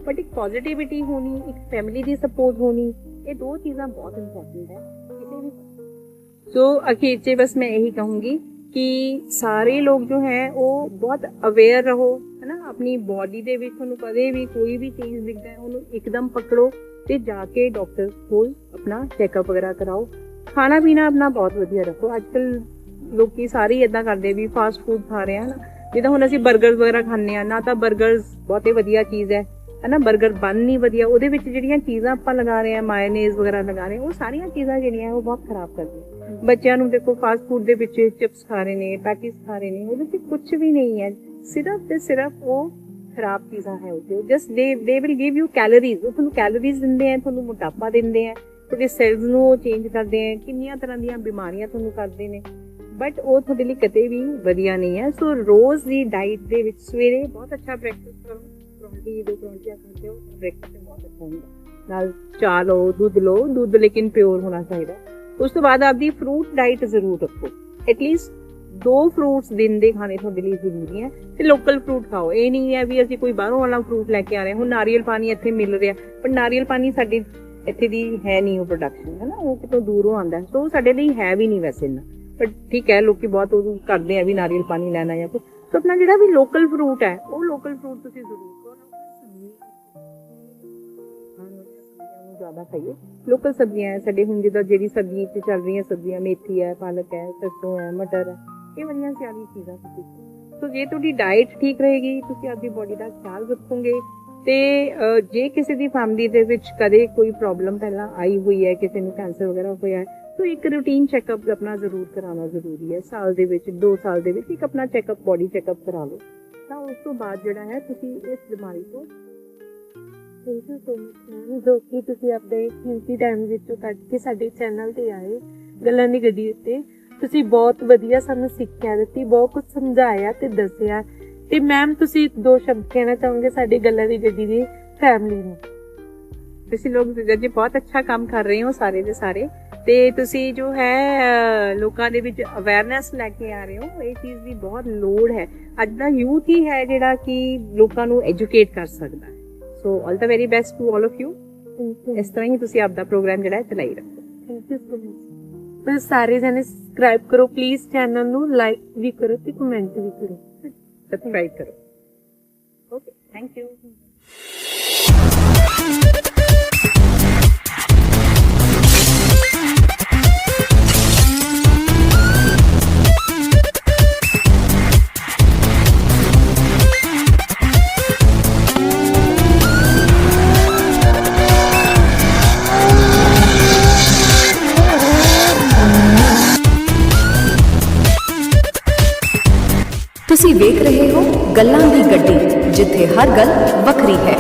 ਬਟ ਇੱਕ ਪੋਜ਼ਿਟਿਵਿਟੀ ਹੋਣੀ ਇੱਕ ਫੈਮਿਲੀ ਦੀ ਸਪੋਰਟ ਹੋਣੀ ਇਹ ਦੋ ਚੀਜ਼ਾਂ ਬਹੁਤ ਇੰਪੋਰਟੈਂਟ ਹੈ ਕਿਸੇ ਵੀ ਸੋ ਅਖੀਰ 'ਚ ਬਸ ਮੈਂ ਇਹੀ ਕਹੂੰਗੀ ਕਿ ਸਾਰੇ ਲੋਕ ਜੋ ਹੈ ਉਹ ਬਹੁਤ ਅਵੇਅਰ ਰਹੋ ਹੈ ਆਪਣੀ ਬਾਡੀ ਦੇ ਵਿੱਚ ਤੁਹਾਨੂੰ ਕਦੇ ਵੀ ਕੋਈ ਵੀ ਚੀਜ਼ ਦਿਖਦਾ ਹੈ ਉਹਨੂੰ ਇੱਕਦਮ ਪਕੜੋ ਤੇ ਜਾ ਕੇ ਡਾਕਟਰ ਕੋਲ ਆਪਣਾ ਚੈੱਕਅਪ ਵਗੈਰਾ ਕਰਾਓ ਖਾਣਾ ਪੀਣਾ ਆਪਣਾ ਬਹੁਤ ਵਧੀਆ ਰੱਖੋ ਅੱਜਕੱਲ ਲੋਕੀ ਸਾਰੇ ਇਦਾਂ ਕਰਦੇ ਵੀ ਫਾਸਟ ਫੂਡ ਖਾ ਰਹੇ ਆ ਨਾ ਜਿੱਦਾਂ ਹੁਣ ਅਸੀਂ 버ਗਰਸ ਵਗੈਰਾ ਖਾਂਦੇ ਆ ਨਾ ਤਾਂ 버ਗਰਸ ਬਹੁਤੇ ਵਧੀਆ ਚੀਜ਼ ਹੈ ਹਨਾ 버ਗਰ ਬਨ ਨਹੀਂ ਵਧੀਆ ਉਹਦੇ ਵਿੱਚ ਜਿਹੜੀਆਂ ਚੀਜ਼ਾਂ ਆਪਾਂ ਲਗਾ ਰਹੇ ਆ ਮਾਇਓਨੀਜ਼ ਵਗੈਰਾ ਲਗਾ ਰਹੇ ਉਹ ਸਾਰੀਆਂ ਚੀਜ਼ਾਂ ਜਿਹੜੀਆਂ ਉਹ ਬਹੁਤ ਖਰਾਬ ਕਰਦੀਆਂ। ਬੱਚਿਆਂ ਨੂੰ ਦੇਖੋ ਫਾਸਟ ਫੂਡ ਦੇ ਵਿੱਚ ਚਿਪਸ ਖਾ ਰਹੇ ਨੇ ਪੈਟੀਸ ਖਾ ਰਹੇ ਨੇ ਉਹਦੇ ਵਿੱਚ ਕੁਝ ਵੀ ਨਹੀਂ ਹੈ। ਸਿਰਫ ਤੇ ਸਿਰਫ ਉਹ ਖਰਾਬ ਚੀਜ਼ਾਂ ਹੈ ਉਹਦੇ ਜਸਟ ਦੇ they will give you calories ਉਹ ਤੁਹਾਨੂੰ ਕੈਲੋਰੀਜ਼ ਦਿੰਦੇ ਆ ਤੁਹਾਨੂੰ ਮੋਟਾਪਾ ਦਿੰਦੇ ਆ ਤੁਹਾਡੇ ਸੈਲਸ ਨੂੰ ਚੇਂਜ ਕਰਦੇ ਆ ਕਿੰਨੀਆਂ ਤਰ੍ਹਾਂ ਦੀਆਂ ਬਿਮਾਰੀਆਂ ਤੁਹਾਨੂੰ ਕਰਦੇ ਨੇ। ਬਟ ਉਹ ਤੁਹਾਡੇ ਲਈ ਕਦੇ ਵੀ ਵਧੀਆ ਨਹੀਂ ਹੈ। ਸੋ ਰੋਜ਼ ਦੀ ਡਾਈਟ ਦੇ ਵਿੱਚ ਸਵੇਰੇ ਬਹੁਤ ਅੱਛਾ ਬ੍ਰੇਕਫਾਸਟ ਕਰੋ। ਪਰੌਂਠੀ, ਦੋ ਪਰੌਂਠੀਆਂ ਖਾਂਦੇ ਹੋ ਬ੍ਰੇਕਫਾਸਟ ਬਹੁਤ ਅੱਛਾ ਹੁੰਦਾ। ਨਾਲ ਚਾਹ ਲਓ, ਦੁੱਧ ਲਓ, ਦੁੱਧ ਲੇਕਿਨ ਪਿਓਰ ਹੋਣਾ ਚਾਹੀਦਾ। ਉਸ ਤੋਂ ਬਾਅਦ ਆਪਦੀ ਫਰੂਟ ਡਾਈਟ ਜ਼ਰੂਰ ਰੱਖੋ। ਐਟਲੀਸਟ ਦੋ ਫਰੂਟਸ ਦਿਨ ਦੇ ਖਾਣੇ ਤੁਹਾਡੇ ਲਈ ਜ਼ਰੂਰੀ ਹੈ ਤੇ ਲੋਕਲ ਫਰੂਟ ਖਾਓ। ਇਹ ਨਹੀਂ ਹੈ ਵੀ ਅਸੀਂ ਕੋਈ ਬਾਹਰੋਂ ਵਾਲਾ ਫਰੂਟ ਲੈ ਕੇ ਆ ਰਹੇ ਹੁਣ ਨਾਰੀਅਲ ਪਾਣੀ ਇੱਥੇ ਮਿਲ ਰਿਹਾ। ਪਰ ਨਾਰੀਅਲ ਪਾਣੀ ਸਾਡੀ ਇੱਥੇ ਦੀ ਹੈ ਨਹੀਂ ਉਹ ਪ੍ਰੋਡਕਸ਼ਨ ਹੈ ਨਾ? ਉਹ ਕਿਤੋਂ ਦੂਰੋਂ ਆਉਂਦਾ ਹੈ। ਸੋ ਸਾਡੇ ਲਈ ਹੈ ਵੀ ਨਹੀਂ ਵੈਸੇ ਨਾ ਪਰ ਠੀਕ ਹੈ, ਲੋਕੀ ਬਹੁਤ ਉਹ ਕਰਦੇ ਆ ਵੀ ਨਾਰੀਅਲ ਪਾਣੀ ਲੈਣਾ ਜਾਂ ਕੁਝ ਸੋ ਆਪਣਾ ਜਿਹੜਾ ਵੀ ਲੋਕਲ ਫਰੂਟ ਹੈ, ਉਹ ਲੋਕਲ ਫਰੂਟ ਤੁਸੀਂ ਜ਼ਰੂਰ ਜ਼ਿਆਦਾ ਖਾਈਏ। ਲੋਕਲ ਸਬਜ਼ੀਆਂ ਹੈ ਸਾਡੇ ਹੁਣ ਜਿੱਦਾਂ ਜਿਹੜੀ ਸਬਜ਼ੀ ਇੱਥੇ ਚੱਲ ਰਹੀਆਂ ਸਬਜ਼ੀਆਂ ਮੇਥੀ ਹੈ ਪਾਲਕ ਹੈ ਸਰਸੋਂ ਹੈ ਮਟਰ ਹੈ ਇਹ ਵਾਲੀਆਂ ਸਾਰੀ ਚੀਜ਼ਾਂ ਤੁਸੀਂ ਸੋ ਜੇ ਤੁਹਾਡੀ ਡਾਈਟ ਠੀਕ ਰਹੇਗੀ, ਤੁਸੀਂ ਆਪਣੀ ਬੋਡੀ ਦਾ ਖਿਆਲ ਰੱਖੋਗੇ ਤੇ ਜੇ ਕਿਸੇ ਦੀ ਫੈਮਿਲੀ ਦੇ ਵਿੱਚ ਕਦੇ ਕੋਈ ਪ੍ਰੋਬਲਮ ਪਹਿਲਾਂ ਆਈ ਹੋਈ ਹੈ ਕਿਸੇ ਨੂੰ ਕੈਂਸਰ ਵਗੈਰਾ ਹੋਇਆ ਹੈ ਤਾਂ ਇੱਕ ਰੂਟੀਨ ਚੈੱਕਅਪ ਆਪਣਾ ਜ਼ਰੂਰ ਕਰਾਉਣਾ ਜ਼ਰੂਰੀ ਹੈ ਸਾਲ ਦੇ ਵਿੱਚ 2 ਸਾਲ ਦੇ ਵਿੱਚ ਇੱਕ ਆਪਣਾ ਚੈੱਕਅਪ ਬੋਡੀ ਚੈੱਕਅਪ ਕਰਾ ਲਓ। ਤਾਂ ਉਸ ਤੋਂ ਬਾਅਦ ਜਿਹੜਾ ਹੈ, ਤੁਸੀਂ ਇਸ ਬਿਮਾਰੀ ਤੋਂ thank you so much ma'am ਜੋ ਕਿ ਤੁਸੀਂ ਆਪਣੇ ਕੀਮਤੀ ਟਾਈਮ ਵਿੱਚੋਂ ਕੱਢ ਕੇ ਸਾਡੇ ਚੈਨਲ ਤੇ ਆਏ, ਗੱਲਾਂ ਦੀ ਗੱਡੀ ਉੱਤੇ। ਤੁਸੀਂ ਬਹੁਤ ਵਧੀਆ ਸਾਨੂੰ ਸਿੱਖਿਆ ਦਿੱਤੀ, ਬਹੁਤ ਕੁਝ ਸਮਝਾਇਆ ਤੇ ਦੱਸਿਆ। ਤੇ ਮੈਮ ਤੁਸੀਂ ਦੋ ਸ਼ਬਦ ਕਹਿਣਾ ਚਾਹੋਗੇ ਸਾਡੀ ਗੱਲਾਂ ਦੀ ਗੱਡੀ ਦੀ ਫੈਮਿਲੀ ਨੂੰ? ਤੁਸੀਂ ਲੋਕ ਜੀ ਬਹੁਤ ਅੱਛਾ ਕੰਮ ਕਰ ਰਹੇ ਹੋ ਸਾਰੇ ਦੇ ਸਾਰੇ। ਤੇ ਤੁਸੀਂ ਜੋ ਹੈ ਲੋਕਾਂ ਦੇ ਵਿੱਚ ਅਵੇਅਰਨੈਸ ਲੈ ਕੇ ਆ ਰਹੇ ਹੋ, ਇਹ ਚੀਜ਼ ਦੀ ਬਹੁਤ ਲੋੜ ਹੈ। ਅੱਜ ਦਾ ਯੂਥ ਹੀ ਹੈ ਜਿਹੜਾ ਕਿ ਲੋਕਾਂ ਨੂੰ ਐਜੂਕੇਟ ਕਰ ਸਕਦਾ। So all the very best to all of you ਇਸ ਤਰ੍ਹਾਂ ਹੀ ਤੁਸੀਂ ਆਪਦਾ ਪ੍ਰੋਗਰਾਮ ਜਿਹੜਾ ਹੈ ਚਲਾਈ ਰੱਖੋ। ਥੈਂਕ ਯੂ ਸੋ ਮਚ ਬਸ ਸਾਰੇ ਜਣੇ ਸਬਸਕ੍ਰਾਈਬ ਕਰੋ ਪਲੀਜ਼ ਚੈਨਲ ਨੂੰ ਲਾਈਕ ਵੀ ਕਰੋ ਤੇ ਕਮੈਂਟ ਵੀ ਕਰੋ। ਸਬਸਕ੍ਰਾਈਬ ਕਰੋ। ਓਕੇ ਥੈਂਕ ਯੂ ਤੁਸੀਂ ਵੇਖ ਰਹੇ ਹੋ ਗੱਲਾਂ ਦੀ ਗੱਡੀ ਜਿੱਥੇ ਹਰ ਗੱਲ ਵੱਖਰੀ ਹੈ।